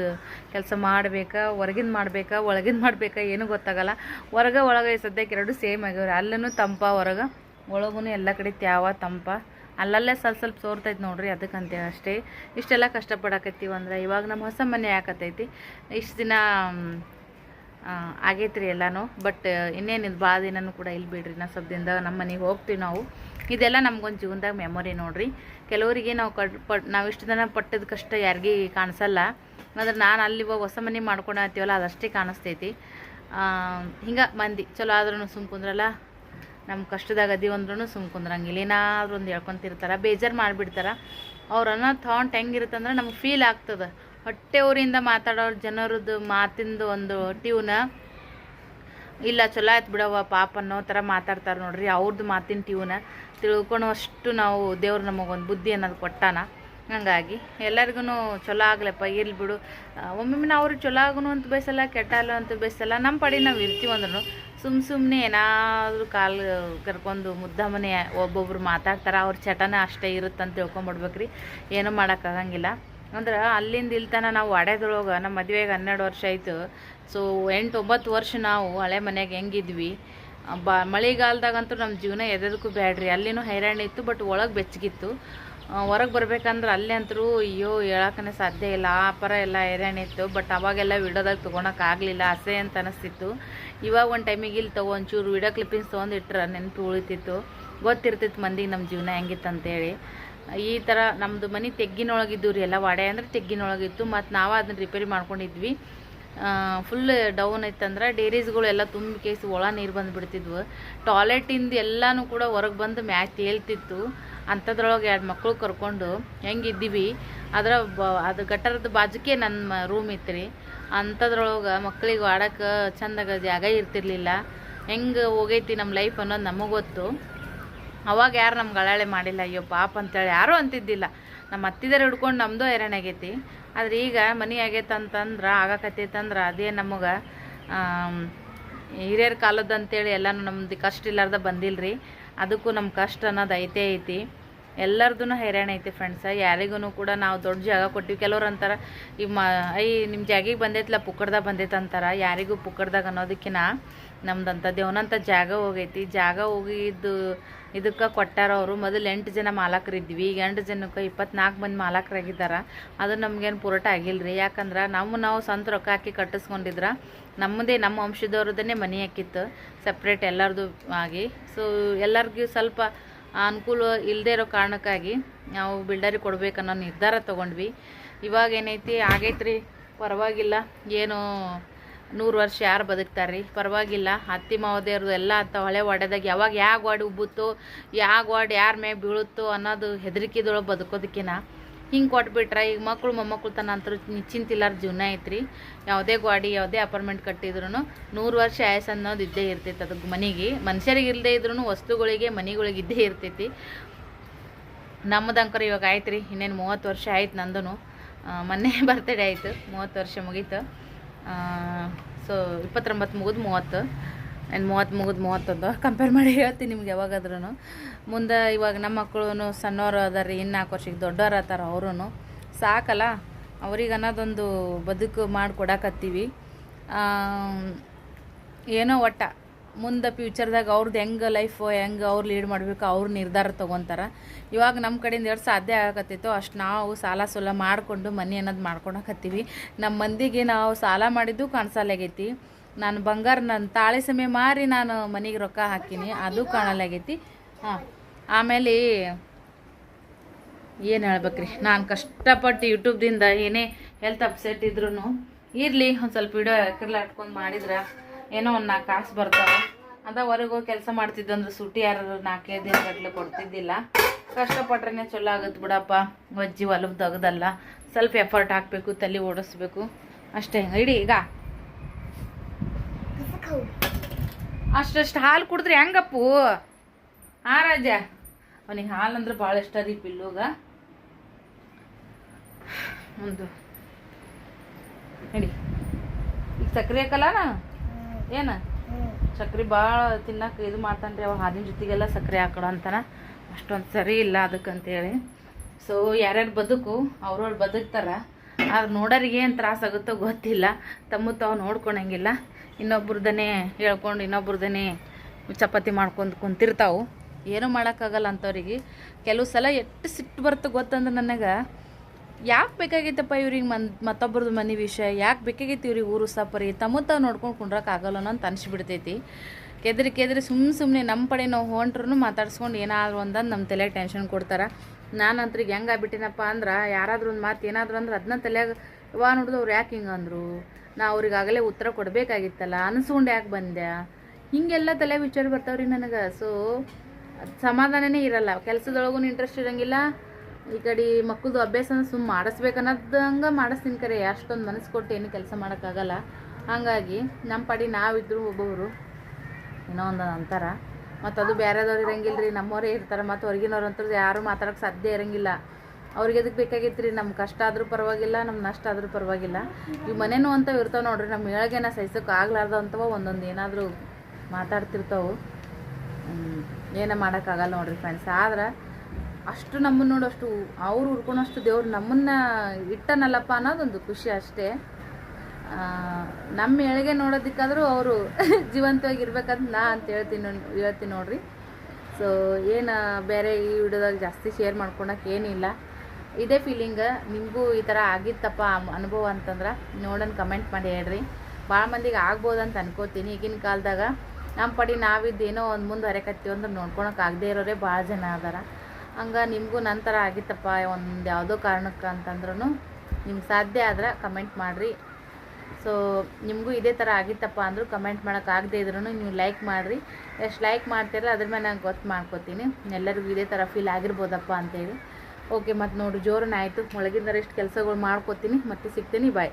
ಕೆಲಸ ಮಾಡಬೇಕಾ, ಹೊರಗಿಂದ ಮಾಡಬೇಕಾ, ಒಳಗಿಂದ ಮಾಡಬೇಕಾ ಏನೂ ಗೊತ್ತಾಗಲ್ಲ. ಹೊರಗೆ, ಒಳಗೆ ಸದ್ಯಕ್ಕೆ ಎರಡು ಸೇಮ್ ಆಗ್ಯಾವ್ರಿ ಅಲ್ಲೂ ತಂಪ, ಹೊರಗೆ. ಒಳಗೂ ಎಲ್ಲ ಕಡೆ ತ್ಯಾವ, ತಂಪ. ಅಲ್ಲಲ್ಲೇ ಸ್ವಲ್ಪ ಸ್ವಲ್ಪ ಸೋರ್ತೈತೆ ನೋಡ್ರಿ ಅದಕ್ಕಂತೇಳಿ ಅಷ್ಟೇ. ಇಷ್ಟೆಲ್ಲ ಕಷ್ಟಪಡಕತ್ತೀವಿ ಅಂದ್ರೆ ಇವಾಗ ನಮ್ಮ ಹೊಸ ಮನೆ ಯಾಕತ್ತೈತಿ. ಇಷ್ಟು ದಿನ ಆಗೈತೆ ರೀ ಎಲ್ಲನೂ. ಬಟ್ ಇನ್ನೇನಿದು ಭಾಳ ದಿನನೂ ಕೂಡ ಇಲ್ಲಿ ಬಿಡ್ರಿ. ನಾ ಸ್ವಲ್ಪ ದಿನದಾಗ ನಮ್ಮ ಮನೆಗೆ ಹೋಗ್ತೀವಿ ನಾವು. ಇದೆಲ್ಲ ನಮ್ಗೊಂದು ಜೀವನದಾಗ ಮೆಮೊರಿ ನೋಡ್ರಿ. ಕೆಲವರಿಗೆ ನಾವು ಕಟ್ ಪಟ್ ನಾವು ಇಷ್ಟು ದಿನ ಪಟ್ಟದ ಕಷ್ಟ ಯಾರಿಗೂ ಕಾಣಿಸಲ್ಲ. ಆದ್ರೆ ನಾನು ಅಲ್ಲಿ ಇವಾಗ ಹೊಸ ಮನೆ ಮಾಡ್ಕೊಳತ್ತೀವಲ್ಲ ಅದಷ್ಟೇ ಕಾಣಿಸ್ತೈತಿ. ಹಿಂಗೆ ಮಂದಿ, ಚಲೋ ಆದ್ರೂ ಸುಮ್ ಕುಂದ್ರಲ್ಲ ನಮ್ಮ ಕಷ್ಟದಾಗ ಅದೀವಿ ಅಂದ್ರೂ ಸುಮ್ ಕುಂದ್ರಂಗಿಲ್ಲ ಏನಾದ್ರೂ ಒಂದು ಹೇಳ್ಕೊತಿರ್ತಾರೆ, ಬೇಜಾರು ಮಾಡಿಬಿಡ್ತಾರೆ. ಅವ್ರನ್ನ ಥಾಂಟ್ ಹೆಂಗಿರುತ್ತಂದ್ರೆ ನಮ್ಗೆ ಫೀಲ್ ಆಗ್ತದೆ. ಹೊಟ್ಟೆ ಊರಿಂದ ಮಾತಾಡೋ ಜನರದ್ದು ಮಾತಿಂದು ಒಂದು ಟ್ಯೂನ ಇಲ್ಲ ಚಲೋ ಆಯ್ತು ಬಿಡವ ಪಾಪ ಅನ್ನೋ ಥರ ಮಾತಾಡ್ತಾರೆ ನೋಡ್ರಿ ಅವ್ರದ್ದು ಮಾತಿನ ಟ್ಯೂನ ತಿಳ್ಕೊಳೋಷ್ಟು ನಾವು ದೇವ್ರು ನಮಗೊಂದು ಬುದ್ಧಿ ಅನ್ನೋದು ಕೊಟ್ಟಾನ. ಹಂಗಾಗಿ ಎಲ್ಲರಿಗೂ ಚಲೋ ಆಗ್ಲಪ್ಪ, ಇರ್ಲಿ ಬಿಡು. ಒಮ್ಮೊಮ್ಮೆ ನಾವು ಅವ್ರಿಗೆ ಚಲೋ ಆಗುನು ಅಂತ ಬಯಸಲ್ಲ ಅಲ್ಲ ಅಂತ ಬಯಸಲ್ಲ. ನಮ್ಮ ಪಡಿ ನಾವು ಇರ್ತೀವಿ ಅಂದ್ರೂ ಸುಮ್ಮ ಸುಮ್ಮನೆ ಏನಾದರೂ ಕಾಲು ಕರ್ಕೊಂಡು ಮುದ್ದ ಮನೆ ಒಬ್ಬೊಬ್ರು ಮಾತಾಡ್ತಾರೆ, ಅವ್ರ ಚಟನೇ ಅಷ್ಟೇ ಇರುತ್ತಂತ ತಿಳ್ಕೊಂಬಿಡ್ಬೇಕ್ರಿ. ಏನೂ ಮಾಡೋಕ್ಕಾಗಂಗಿಲ್ಲ. ಅಂದ್ರೆ ಅಲ್ಲಿಂದ ಇಲ್ತನ ನಾವು ಒಡೆದೊಳಗೆ ನಮ್ಮ ಮದುವೆಗೆ ಹನ್ನೆರಡು ವರ್ಷ ಆಯಿತು. ಸೊ ಎಂಟು ಒಂಬತ್ತು ವರ್ಷ ನಾವು ಹಳೆ ಮನೆಯಾಗ ಹೆಂಗಿದ್ವಿ. ಬ, ಮಳೆಗಾಲದಾಗಂತೂ ನಮ್ಮ ಜೀವನ ಎದೆದಕ್ಕೂ ಬ್ಯಾಡ್ರಿ. ಅಲ್ಲಿನೂ ಹೈರಾಣ ಇತ್ತು, ಬಟ್ ಒಳಗೆ ಬೆಚ್ಚಗಿತ್ತು ಹೊರಗೆ ಬರ್ಬೇಕಂದ್ರೆ ಅಲ್ಲೇ ಅಂತರೂ, ಅಯ್ಯೋ ಹೇಳಕ್ಕನೇ ಸಾಧ್ಯ ಇಲ್ಲ. ಆ ಪರ ಎಲ್ಲ ಹೈರಾಣಿ ಇತ್ತು. ಬಟ್ ಅವಾಗೆಲ್ಲ ವಿಡಿಯೋದಾಗ ತೊಗೊಳಕ್ಕೆ ಆಗಲಿಲ್ಲ. ಆಸೆ ಅಂತ ಅನಿಸ್ತಿತ್ತು. ಇವಾಗ ಒಂದು ಟೈಮಿಗೆ ಇಲ್ಲಿ ತಗೋ, ಒಂಚೂರು ವಿಡಿಯೋ ಕ್ಲಿಪ್ಪಿಂಗ್ಸ್ ತೊಗೊಂಡು ಇಟ್ಟರೆ ನೆನಪು ಉಳಿತಿತ್ತು. ಗೊತ್ತಿರ್ತಿತ್ತು ಮಂದಿಗೆ ನಮ್ಮ ಜೀವನ ಹೆಂಗಿತ್ತು ಅಂತೇಳಿ. ಈ ಥರ ನಮ್ಮದು ಮನೆ ತೆಗ್ಗಿನೊಳಗಿದ್ದು ರೀ ಎಲ್ಲ. ವಾಡೆ ಅಂದ್ರೆ ತೆಗ್ಗಿನೊಳಗಿತ್ತು. ಮತ್ತು ನಾವು ಅದನ್ನ ರಿಪೇರಿ ಮಾಡ್ಕೊಂಡಿದ್ವಿ. ಫುಲ್ ಡೌನ್ ಐತಂದ್ರೆ ಡೇರೀಸ್ಗಳು ಎಲ್ಲ ತುಂಬಿ ಕೇಸಿ ಒಳ ನೀರು ಬಂದುಬಿಡ್ತಿದ್ವು. ಟಾಯ್ಲೆಟಿಂದ ಎಲ್ಲನೂ ಕೂಡ ಹೊರಗೆ ಬಂದು ಮ್ಯಾಚ್ ತೇಲ್ತಿತ್ತು. ಅಂಥದ್ರೊಳಗೆ ಎರಡು ಮಕ್ಕಳು ಕರ್ಕೊಂಡು ಹೆಂಗಿದ್ದೀವಿ? ಅದರ ಬ, ಅದು ಗಟ್ಟರದ ಬಾಜುಕೆ ನನ್ನ ರೂಮ್ ಇತ್ತು ರೀ ಅಂಥದ್ರೊಳಗೆ ಮಕ್ಕಳಿಗೆ ಆಡೋಕೆ ಚಂದಾಗ ಜಾಗ ಇರ್ತಿರ್ಲಿಲ್ಲ. ಹೆಂಗೆ ಹೋಗೈತಿ ನಮ್ಮ ಲೈಫ್ ಅನ್ನೋದು ನಮಗೆ ಗೊತ್ತು. ಅವಾಗ ಯಾರು ನಮ್ಗೆ ಅಳಾಳೆ ಮಾಡಿಲ್ಲ, ಅಯ್ಯೋ ಪಾಪ ಅಂತೇಳಿ ಯಾರೂ ಅಂತಿದ್ದಿಲ್ಲ. ನಮ್ಮ ಅತ್ತಿದಾರ ಹಿಡ್ಕೊಂಡು ನಮ್ಮದು ಹೈರಾಣ ಆಗೈತಿ. ಆದ್ರೆ ಈಗ ಮನೆ ಆಗೈತೆ ಅಂತಂದ್ರೆ ಆಗಾಕತ್ತೈತಂದ್ರೆ ಅದೇ ನಮಗೆ ಹಿರಿಯರ ಕಾಲದ್ದು ಅಂತೇಳಿ ಎಲ್ಲನೂ ನಮ್ದು ಕಷ್ಟ ಇಲ್ಲಾರ್ದ ರೀ ಅದಕ್ಕೂ ನಮ್ಮ ಕಷ್ಟ ಅನ್ನೋದು ಐತೆ ಐತಿ. ಎಲ್ಲರದೂ ಹೈರಾಣ ಐತೆ ಫ್ರೆಂಡ್ಸ ಯಾರಿಗೂ ಕೂಡ ನಾವು ದೊಡ್ಡ ಜಾಗ ಕೊಟ್ಟಿವಿ. ಕೆಲವ್ರು ಅಂತಾರೆ, ಈ ಮ, ಐ ನಿಮ್ಮ ಜಾಗಿಗೆ ಬಂದೈತಲ್ಲ ಪುಕ್ಕಡ್ದಾಗ ಬಂದೈತೆ ಅಂತಾರೆ, ಯಾರಿಗೂ ಪುಕ್ಕಡ್ದಾಗ ಅನ್ನೋದಕ್ಕಿಂತ ನಮ್ದಂಥ ದೇವನಂತ ಜಾಗ ಹೋಗೈತಿ. ಜಾಗ ಹೋಗಿದ್ದು ಇದಕ್ಕೆ ಕೊಟ್ಟಾರ ಅವರು. ಮೊದಲು ಎಂಟು ಜನ ಮಾಲಕರಿದ್ವಿ ಈಗ ಎಂಟು ಜನಕ್ಕೆ ಇಪ್ಪತ್ನಾಲ್ಕು ಮಂದಿ ಮಾಲಕರಾಗಿದ್ದಾರೆ. ಅದು ನಮಗೇನು ಪುರಟ ಆಗಿಲ್ಲ ರೀ ಯಾಕಂದ್ರೆ ನಮ್ಮ ನಾವು ಸ್ವಂತ ರೊಕ್ಕ ಹಾಕಿ ಕಟ್ಟಿಸ್ಕೊಂಡಿದ್ರೆ ನಮ್ಮದೇ ನಮ್ಮ ವಂಶದವ್ರದನ್ನೇ ಮನೆ ಹಾಕಿತ್ತು. ಸಪ್ರೇಟ್ ಎಲ್ಲರದು ಆಗಿ. ಸೊ ಎಲ್ಲರಿಗೂ ಸ್ವಲ್ಪ ಅನುಕೂಲ ಇಲ್ಲದೆ ಇರೋ ಕಾರಣಕ್ಕಾಗಿ ನಾವು ಬಿಲ್ಡರಿಗೆ ಕೊಡ್ಬೇಕನ್ನೋ ನಿರ್ಧಾರ ತೊಗೊಂಡ್ವಿ. ಇವಾಗ ಏನೈತಿ, ಆಗೈತ್ರಿ, ಪರವಾಗಿಲ್ಲ. ಏನು ನೂರು ವರ್ಷ ಯಾರು ಬದುಕ್ತಾರೆ ರೀ ಪರವಾಗಿಲ್ಲ. ಅತ್ತಿ ಮಾವದೇವ್ರದ್ದು ಎಲ್ಲ ಅಂತ ಹೊಳೆ ಒಡೆದಾಗ ಯಾವಾಗ ಯಾವ ಗಾಡಿ ಉಬ್ಬುತ್ತೋ, ಯಾವ ಗಾಡಿ ಯಾರ ಮೇಲೆ ಬೀಳುತ್ತೋ ಅನ್ನೋದು ಹೆದರಿಕೆದೊಳಗೆ ಬದುಕೋದಕ್ಕಿನ ಹಿಂಗೆ ಕೊಟ್ಬಿಟ್ರೆ ಈಗ ಮಕ್ಕಳು ಮೊಮ್ಮಕ್ಕಳು ತನ್ನ ಅಂತರೂ ನಿಚ್ಚಿಂತಿಲ್ಲಾರ ಜೀವನ ಐತ್ರಿ. ಯಾವುದೇ ಗಾಡಿ, ಯಾವುದೇ ಅಪಾರ್ಟ್ಮೆಂಟ್ ಕಟ್ಟಿದ್ರು ನೂರು ವರ್ಷ ಆಯಸ್ ಅನ್ನೋದು ಇದ್ದೇ ಇರ್ತೈತೆ ಅದಕ್ಕೆ ಮನೆಗೆ. ಮನುಷ್ಯರಿಗೆ ಇಲ್ಲದೆ ಇದ್ರೂ ವಸ್ತುಗಳಿಗೆ, ಮನೆಗಳಿಗೆ ಇದ್ದೇ ಇರ್ತೈತಿ. ನಮ್ಮದಂಕರ ಇವಾಗ ಆಯ್ತು ರೀ ಇನ್ನೇನು ಮೂವತ್ತು ವರ್ಷ *laughs* ಆಯ್ತು ನಂದು ಮೊನ್ನೆ ಬರ್ತಡೇ ಆಯಿತು, ಮೂವತ್ತು ವರ್ಷ ಮುಗೀತು. ಸೊ ಇಪ್ಪತ್ತೊಂಬತ್ತು ಮುಗಿದು ಮೂವತ್ತು. ಏನು ಮೂವತ್ತು ಮುಗಿದು ಮೂವತ್ತೊಂದು. ಕಂಪೇರ್ ಮಾಡಿ ಹೇಳ್ತೀನಿ ನಿಮ್ಗೆ ಯಾವಾಗಾದ್ರೂ ಮುಂದೆ ಇವಾಗ ನಮ್ಮ ಮಕ್ಕಳು ಸಣ್ಣವರು ಅದಾರ ರೀ ಇನ್ನು ನಾಲ್ಕು ವರ್ಷಕ್ಕೆ ದೊಡ್ಡವ್ರು ಆತಾರ ಅವರು ಸಾಕಲ್ಲ? ಅವ್ರಿಗೆ ಅನ್ನೋದೊಂದು ಬದುಕು ಮಾಡಿಕೊಡಕತ್ತೀವಿ. ಏನೋ ಒಟ್ಟ. ಮುಂದೆ ಫ್ಯೂಚರ್ದಾಗ ಅವ್ರದ್ದು ಹೆಂಗೆ ಲೈಫು, ಹೆಂಗೆ ಅವ್ರು ಲೀಡ್ ಮಾಡಬೇಕು, ಅವ್ರ ನಿರ್ಧಾರ ತೊಗೊತಾರೆ. ಇವಾಗ ನಮ್ಮ ಕಡೆಯಿಂದ ಎರಡು ಸಾಧ್ಯ ಆಗಕತ್ತಿತ್ತು ಅಷ್ಟು ನಾವು ಸಾಲ ಸೂಲ ಮಾಡಿಕೊಂಡು ಮನೆ ಅನ್ನೋದು ಮಾಡ್ಕೊಳಕತ್ತೀವಿ ನಮ್ಮ ಮಂದಿಗೆ ನಾವು ಸಾಲ ಮಾಡಿದ್ದು ಕಾಣಿಸಲಾಗೈತಿ. ನಾನು ಬಂಗಾರ ನನ್ನ ತಾಳೆ ಸಮಯ ಮಾರಿ ನಾನು ಮನೆಗೆ ರೊಕ್ಕ ಹಾಕಿನಿ, ಅದು ಕಾಣಲಾಗೈತಿ. ಹಾಂ, ಆಮೇಲೆ ಏನು ಹೇಳ್ಬೇಕ್ರಿ? ನಾನು ಕಷ್ಟಪಟ್ಟು ಯೂಟ್ಯೂಬ್ದಿಂದ ಏನೇ ಹೆಲ್ತ್ ಅಪ್ಸೆಟ್ ಇದ್ರೂ ಇರಲಿ, ಒಂದು ಸ್ವಲ್ಪ ವಿಡಿಯೋ ಎಕ್ರೆಲ್ಲ ಹಾಟ್ಕೊಂಡು ಮಾಡಿದ್ರೆ ಏನೋ ಒಂದು ನಾಲ್ಕು ಕಾಸು ಬರ್ತಾವೆ. ಅದ ಹೊರಗೋ ಕೆಲಸ ಮಾಡ್ತಿದ್ದಂದ್ರೆ ಸುಟಿ ಯಾರು ನಾಲ್ಕೈದು ದಿನ ಗಟ್ಟಲೆ ಕೊಡ್ತಿದ್ದಿಲ್ಲ. ಕಷ್ಟಪಟ್ರೆ ಚಲೋ ಆಗುತ್ತೆ ಬಿಡಪ್ಪ. ಒಜ್ಜಿ ತೆಗ್ದಲ್ಲ. ಸ್ವಲ್ಪ ಎಫರ್ಟ್ ಹಾಕಬೇಕು, ತಲೆ ಓಡಿಸ್ಬೇಕು. ಅಷ್ಟೇ. ಇಡೀ ಈಗ ಅಷ್ಟಷ್ಟು ಹಾಲು ಕುಡಿದ್ರೆ ಹೆಂಗಪ್ಪು? ಹಾ ರಾಜ ಅವನಿಗೆ ಹಾಲು ಅಂದ್ರೆ ಭಾಳ ಇಷ್ಟ ರೀ ಪಿಲ್ಲುಗ. ಒಂದು. ನಡಿ. ಈಗ ಸಕ್ರೆ ಹಾಕಲ್ಲ ಏನ? ಸಕ್ರೆ ಭಾಳ ತಿನ್ನಕ್ಕೆ ಇದು ಮಾಡ್ತಾನೆ ರೀ ಅವ, ಹಾಲಿನ ಜೊತೆಗೆಲ್ಲ ಸಕ್ಕರೆ ಹಾಕೊಡು ಅಂತಾನ. ಅಷ್ಟೊಂದು ಸರಿ ಇಲ್ಲ ಅದಕ್ಕಂತೇಳಿ. ಸೊ ಯಾರ್ಯಾರು ಬದುಕು, ಅವ್ರವ್ರು ಬದುಕ್ತಾರ. ಆದ್ರೆ ನೋಡೋರಿಗೆ ಏನು ತ್ರಾಸ ಆಗುತ್ತೋ ಗೊತ್ತಿಲ್ಲ. ತಮ್ಮ ತಾವು ನೋಡ್ಕೊಳಂಗಿಲ್ಲ. ಇನ್ನೊಬ್ರದನೇ ಹೇಳ್ಕೊಂಡು ಇನ್ನೊಬ್ರದನೇ ಚಪಾತಿ ಮಾಡ್ಕೊಂಡು ಕುಂತಿರ್ತಾವೆ. ಏನೂ ಮಾಡೋಕ್ಕಾಗಲ್ಲ ಅಂಥವ್ರಿಗೆ ಕೆಲವು ಸಲ ಎಷ್ಟು ಸಿಟ್ಟು ಬರುತ್ತೆ ಗೊತ್ತಂದ್ರೆ ನನಗೆ. ಯಾಕೆ ಬೇಕಾಗಿತ್ತಪ್ಪ ಇವ್ರಿಗೆ ಮನ್ ಮತ್ತೊಬ್ರದ್ದು ಮನೆ ವಿಷಯ? ಯಾಕೆ ಬೇಕಾಗಿತ್ತು ಇವ್ರಿಗೆ ಊರು ಸಪರಿ ತಮ್ಮ ತಾವು ನೋಡ್ಕೊಂಡು ಕುಂಡ್ರಕ್ಕಾಗಲ್ಲ ಅಂತ ಅನಿಸ್ಬಿಡ್ತೈತಿ ಕೆದ್ರಿ ಕೆದ್ರಿ ಸುಮ್ಮನೆ ಸುಮ್ಮನೆ ನಮ್ಮ ಕಡೆ ನಾವು ಹೊಂಟ್ರೂ ಮಾತಾಡ್ಸ್ಕೊಂಡು ಏನಾದ್ರು ಒಂದಂದು ನಮ್ಮ ತಲೆಗೆ ಟೆನ್ಷನ್ ಕೊಡ್ತಾರೆ. ನಾನು ಅಂತ್ರಿಗೆ ಹೆಂಗೆ ಅಂದ್ರೆ, ಯಾರಾದ್ರೂ ಒಂದು ಮಾತು ಏನಾದ್ರು ಅಂದ್ರೆ ಅದನ್ನ ತಲೆಯಾಗ ವಾ ಅವ್ರು ಯಾಕೆ ಹಿಂಗೆ ಅಂದರು? ನಾ ಅವ್ರಿಗಾಗಲೇ ಉತ್ತರ ಕೊಡಬೇಕಾಗಿತ್ತಲ್ಲ ಅನಿಸ್ಕೊಂಡು ಯಾಕೆ ಬಂದೆ? ಹಿಂಗೆಲ್ಲ ತಲೆ ವಿಚಾರ ಬರ್ತಾವ್ರಿ ನನಗೆ. ಸೊ ಸಮಾಧಾನನೇ ಇರಲ್ಲ. ಕೆಲಸದೊಳಗೂ ಇಂಟ್ರೆಸ್ಟ್ ಇರಂಗಿಲ್ಲ. ಈ ಕಡೆ ಮಕ್ಕಳದು ಅಭ್ಯಾಸನ ಸುಮ್ಮ ಮಾಡಿಸ್ಬೇಕು ಅನ್ನೋದಂಗೆ ಮಾಡಿಸ್ತೀನಿ ಕರೆ. ಅಷ್ಟೊಂದು ಮನಸ್ಸು ಕೊಟ್ಟು ಏನು ಕೆಲಸ ಮಾಡೋಕ್ಕಾಗಲ್ಲ. ಹಾಗಾಗಿ ನಮ್ಮ ಪಡಿ ನಾವಿದ್ರು ಒಬ್ಬೊಬ್ಬರು ಏನೋ ಒಂದು ಅಂತಾರ ಮತ್ತು ಅದು ಬೇರೆದವ್ರು ಇರಂಗಿಲ್ಲ ರೀ ನಮ್ಮವರೇ ಇರ್ತಾರೆ, ಮತ್ತು ಹೊರಗಿನವ್ರು ಅಂತೂ ಯಾರೂ ಮಾತಾಡೋಕ್ಕೆ ಸಾಧ್ಯ ಇರಂಗಿಲ್ಲ. ಅವ್ರಿಗೆ ಎದಕ್ಕೆ ಬೇಕಾಗಿತ್ತು ರೀ ನಮ್ಮ ಕಷ್ಟ ಆದರೂ ಪರವಾಗಿಲ್ಲ ನಮ್ಮ ನಷ್ಟ ಆದರೂ ಪರವಾಗಿಲ್ಲ. ಇವು ಮನೇನು ಅಂತ ಇರ್ತಾವೆ ನೋಡ್ರಿ ನಮ್ಮ ಏಳ್ಗೆನ ಸಹಿಸೋಕೆ ಆಗ್ಲಾರ್ದು ಅಂತವ ಒಂದೊಂದು ಏನಾದರೂ ಮಾತಾಡ್ತಿರ್ತಾವೆ. ಏನೋ ಮಾಡೋಕ್ಕಾಗಲ್ಲ ನೋಡ್ರಿ ಫ್ರೆಂಡ್ಸ್ ಆದ್ರೆ ಅಷ್ಟು ನಮ್ಮನ್ನು ನೋಡೋಷ್ಟು, ಅವ್ರು ಹುಡ್ಕೊಳೋಷ್ಟು ದೇವ್ರು ನಮ್ಮನ್ನ ಇಟ್ಟನಲ್ಲಪ್ಪ ಅನ್ನೋದೊಂದು ಖುಷಿ ಅಷ್ಟೇ. ನಮ್ಮ ಏಳಿಗೆ ನೋಡೋದಕ್ಕಾದರೂ ಅವರು *laughs* ಜೀವಂತವಾಗಿ ಇರ್ಬೇಕಂತ ನಾ ಅಂತ ಹೇಳ್ತೀನಿ ಹೇಳ್ತೀನಿ ನೋಡ್ರಿ. ಸೊ ಏನು ಬೇರೆ ಈ ವಿಡಿಯೋದಾಗ ಜಾಸ್ತಿ ಶೇರ್ ಮಾಡ್ಕೊಳಕ್ಕೆ ಏನಿಲ್ಲ. ಇದೇ ಫೀಲಿಂಗ್ ನಿಮಗೂ ಈ ಥರ ಆಗಿತ್ತಪ್ಪ ಅನುಭವ ಅಂತಂದ್ರೆ ನೋಡೋಣ ಕಮೆಂಟ್ ಮಾಡಿ ಹೇಳ್ರಿ. ಭಾಳ ಮಂದಿಗೆ ಆಗ್ಬೋದು ಅಂತ ಅನ್ಕೋತೀನಿ. ಈಗಿನ ಕಾಲದಾಗ ನಮ್ಮ ಪಡಿ ನಾವಿದ್ದೇನೋ ಒಂದು ಮುಂದೆ ಹರಕತ್ತೀವಿ ಅಂದ್ರೆ ನೋಡ್ಕೊಳಕ್ಕೆ ಆಗದೇ ಇರೋರೇ ಭಾಳ ಜನ ಅದಾರ. ಹಂಗೆ ನಿಮಗೂ ನನ್ನ ಥರ ಆಗಿತ್ತಪ್ಪ ಒಂದು ಯಾವುದೋ ಕಾರಣಕ್ಕೆ ಅಂತಂದ್ರೂ ನಿಮ್ಗೆ ಸಾಧ್ಯ ಆದ್ರೆ ಕಮೆಂಟ್ ಮಾಡಿರಿ. ಸೊ ನಿಮಗೂ ಇದೇ ಥರ ಆಗಿತ್ತಪ್ಪ ಅಂದರೂ ಕಮೆಂಟ್ ಆಗದೇ ಇದ್ರೂ ನೀವು ಲೈಕ್ ಮಾಡಿರಿ. ಎಷ್ಟು ಲೈಕ್ ಮಾಡ್ತೀರೋ ಅದ್ರ ಮೇಲೆ ನಾನು ಗೊತ್ತು ಮಾಡ್ಕೋತೀನಿ. ಎಲ್ಲರಿಗೂ ಇದೇ ಥರ ಫೀಲ್ ಆಗಿರ್ಬೋದಪ್ಪ ಅಂತೇಳಿ. ಓಕೆ ಮತ್ತು ನೋಡು ಜೋರನ್ನ ಆಯಿತು. ಒಳಗಿಂದ ರೆಸ್ಟ್ ಕೆಲಸಗಳು ಮಾಡ್ಕೋತೀನಿ. ಮತ್ತೆ ಸಿಗ್ತೀನಿ ಬಾಯ್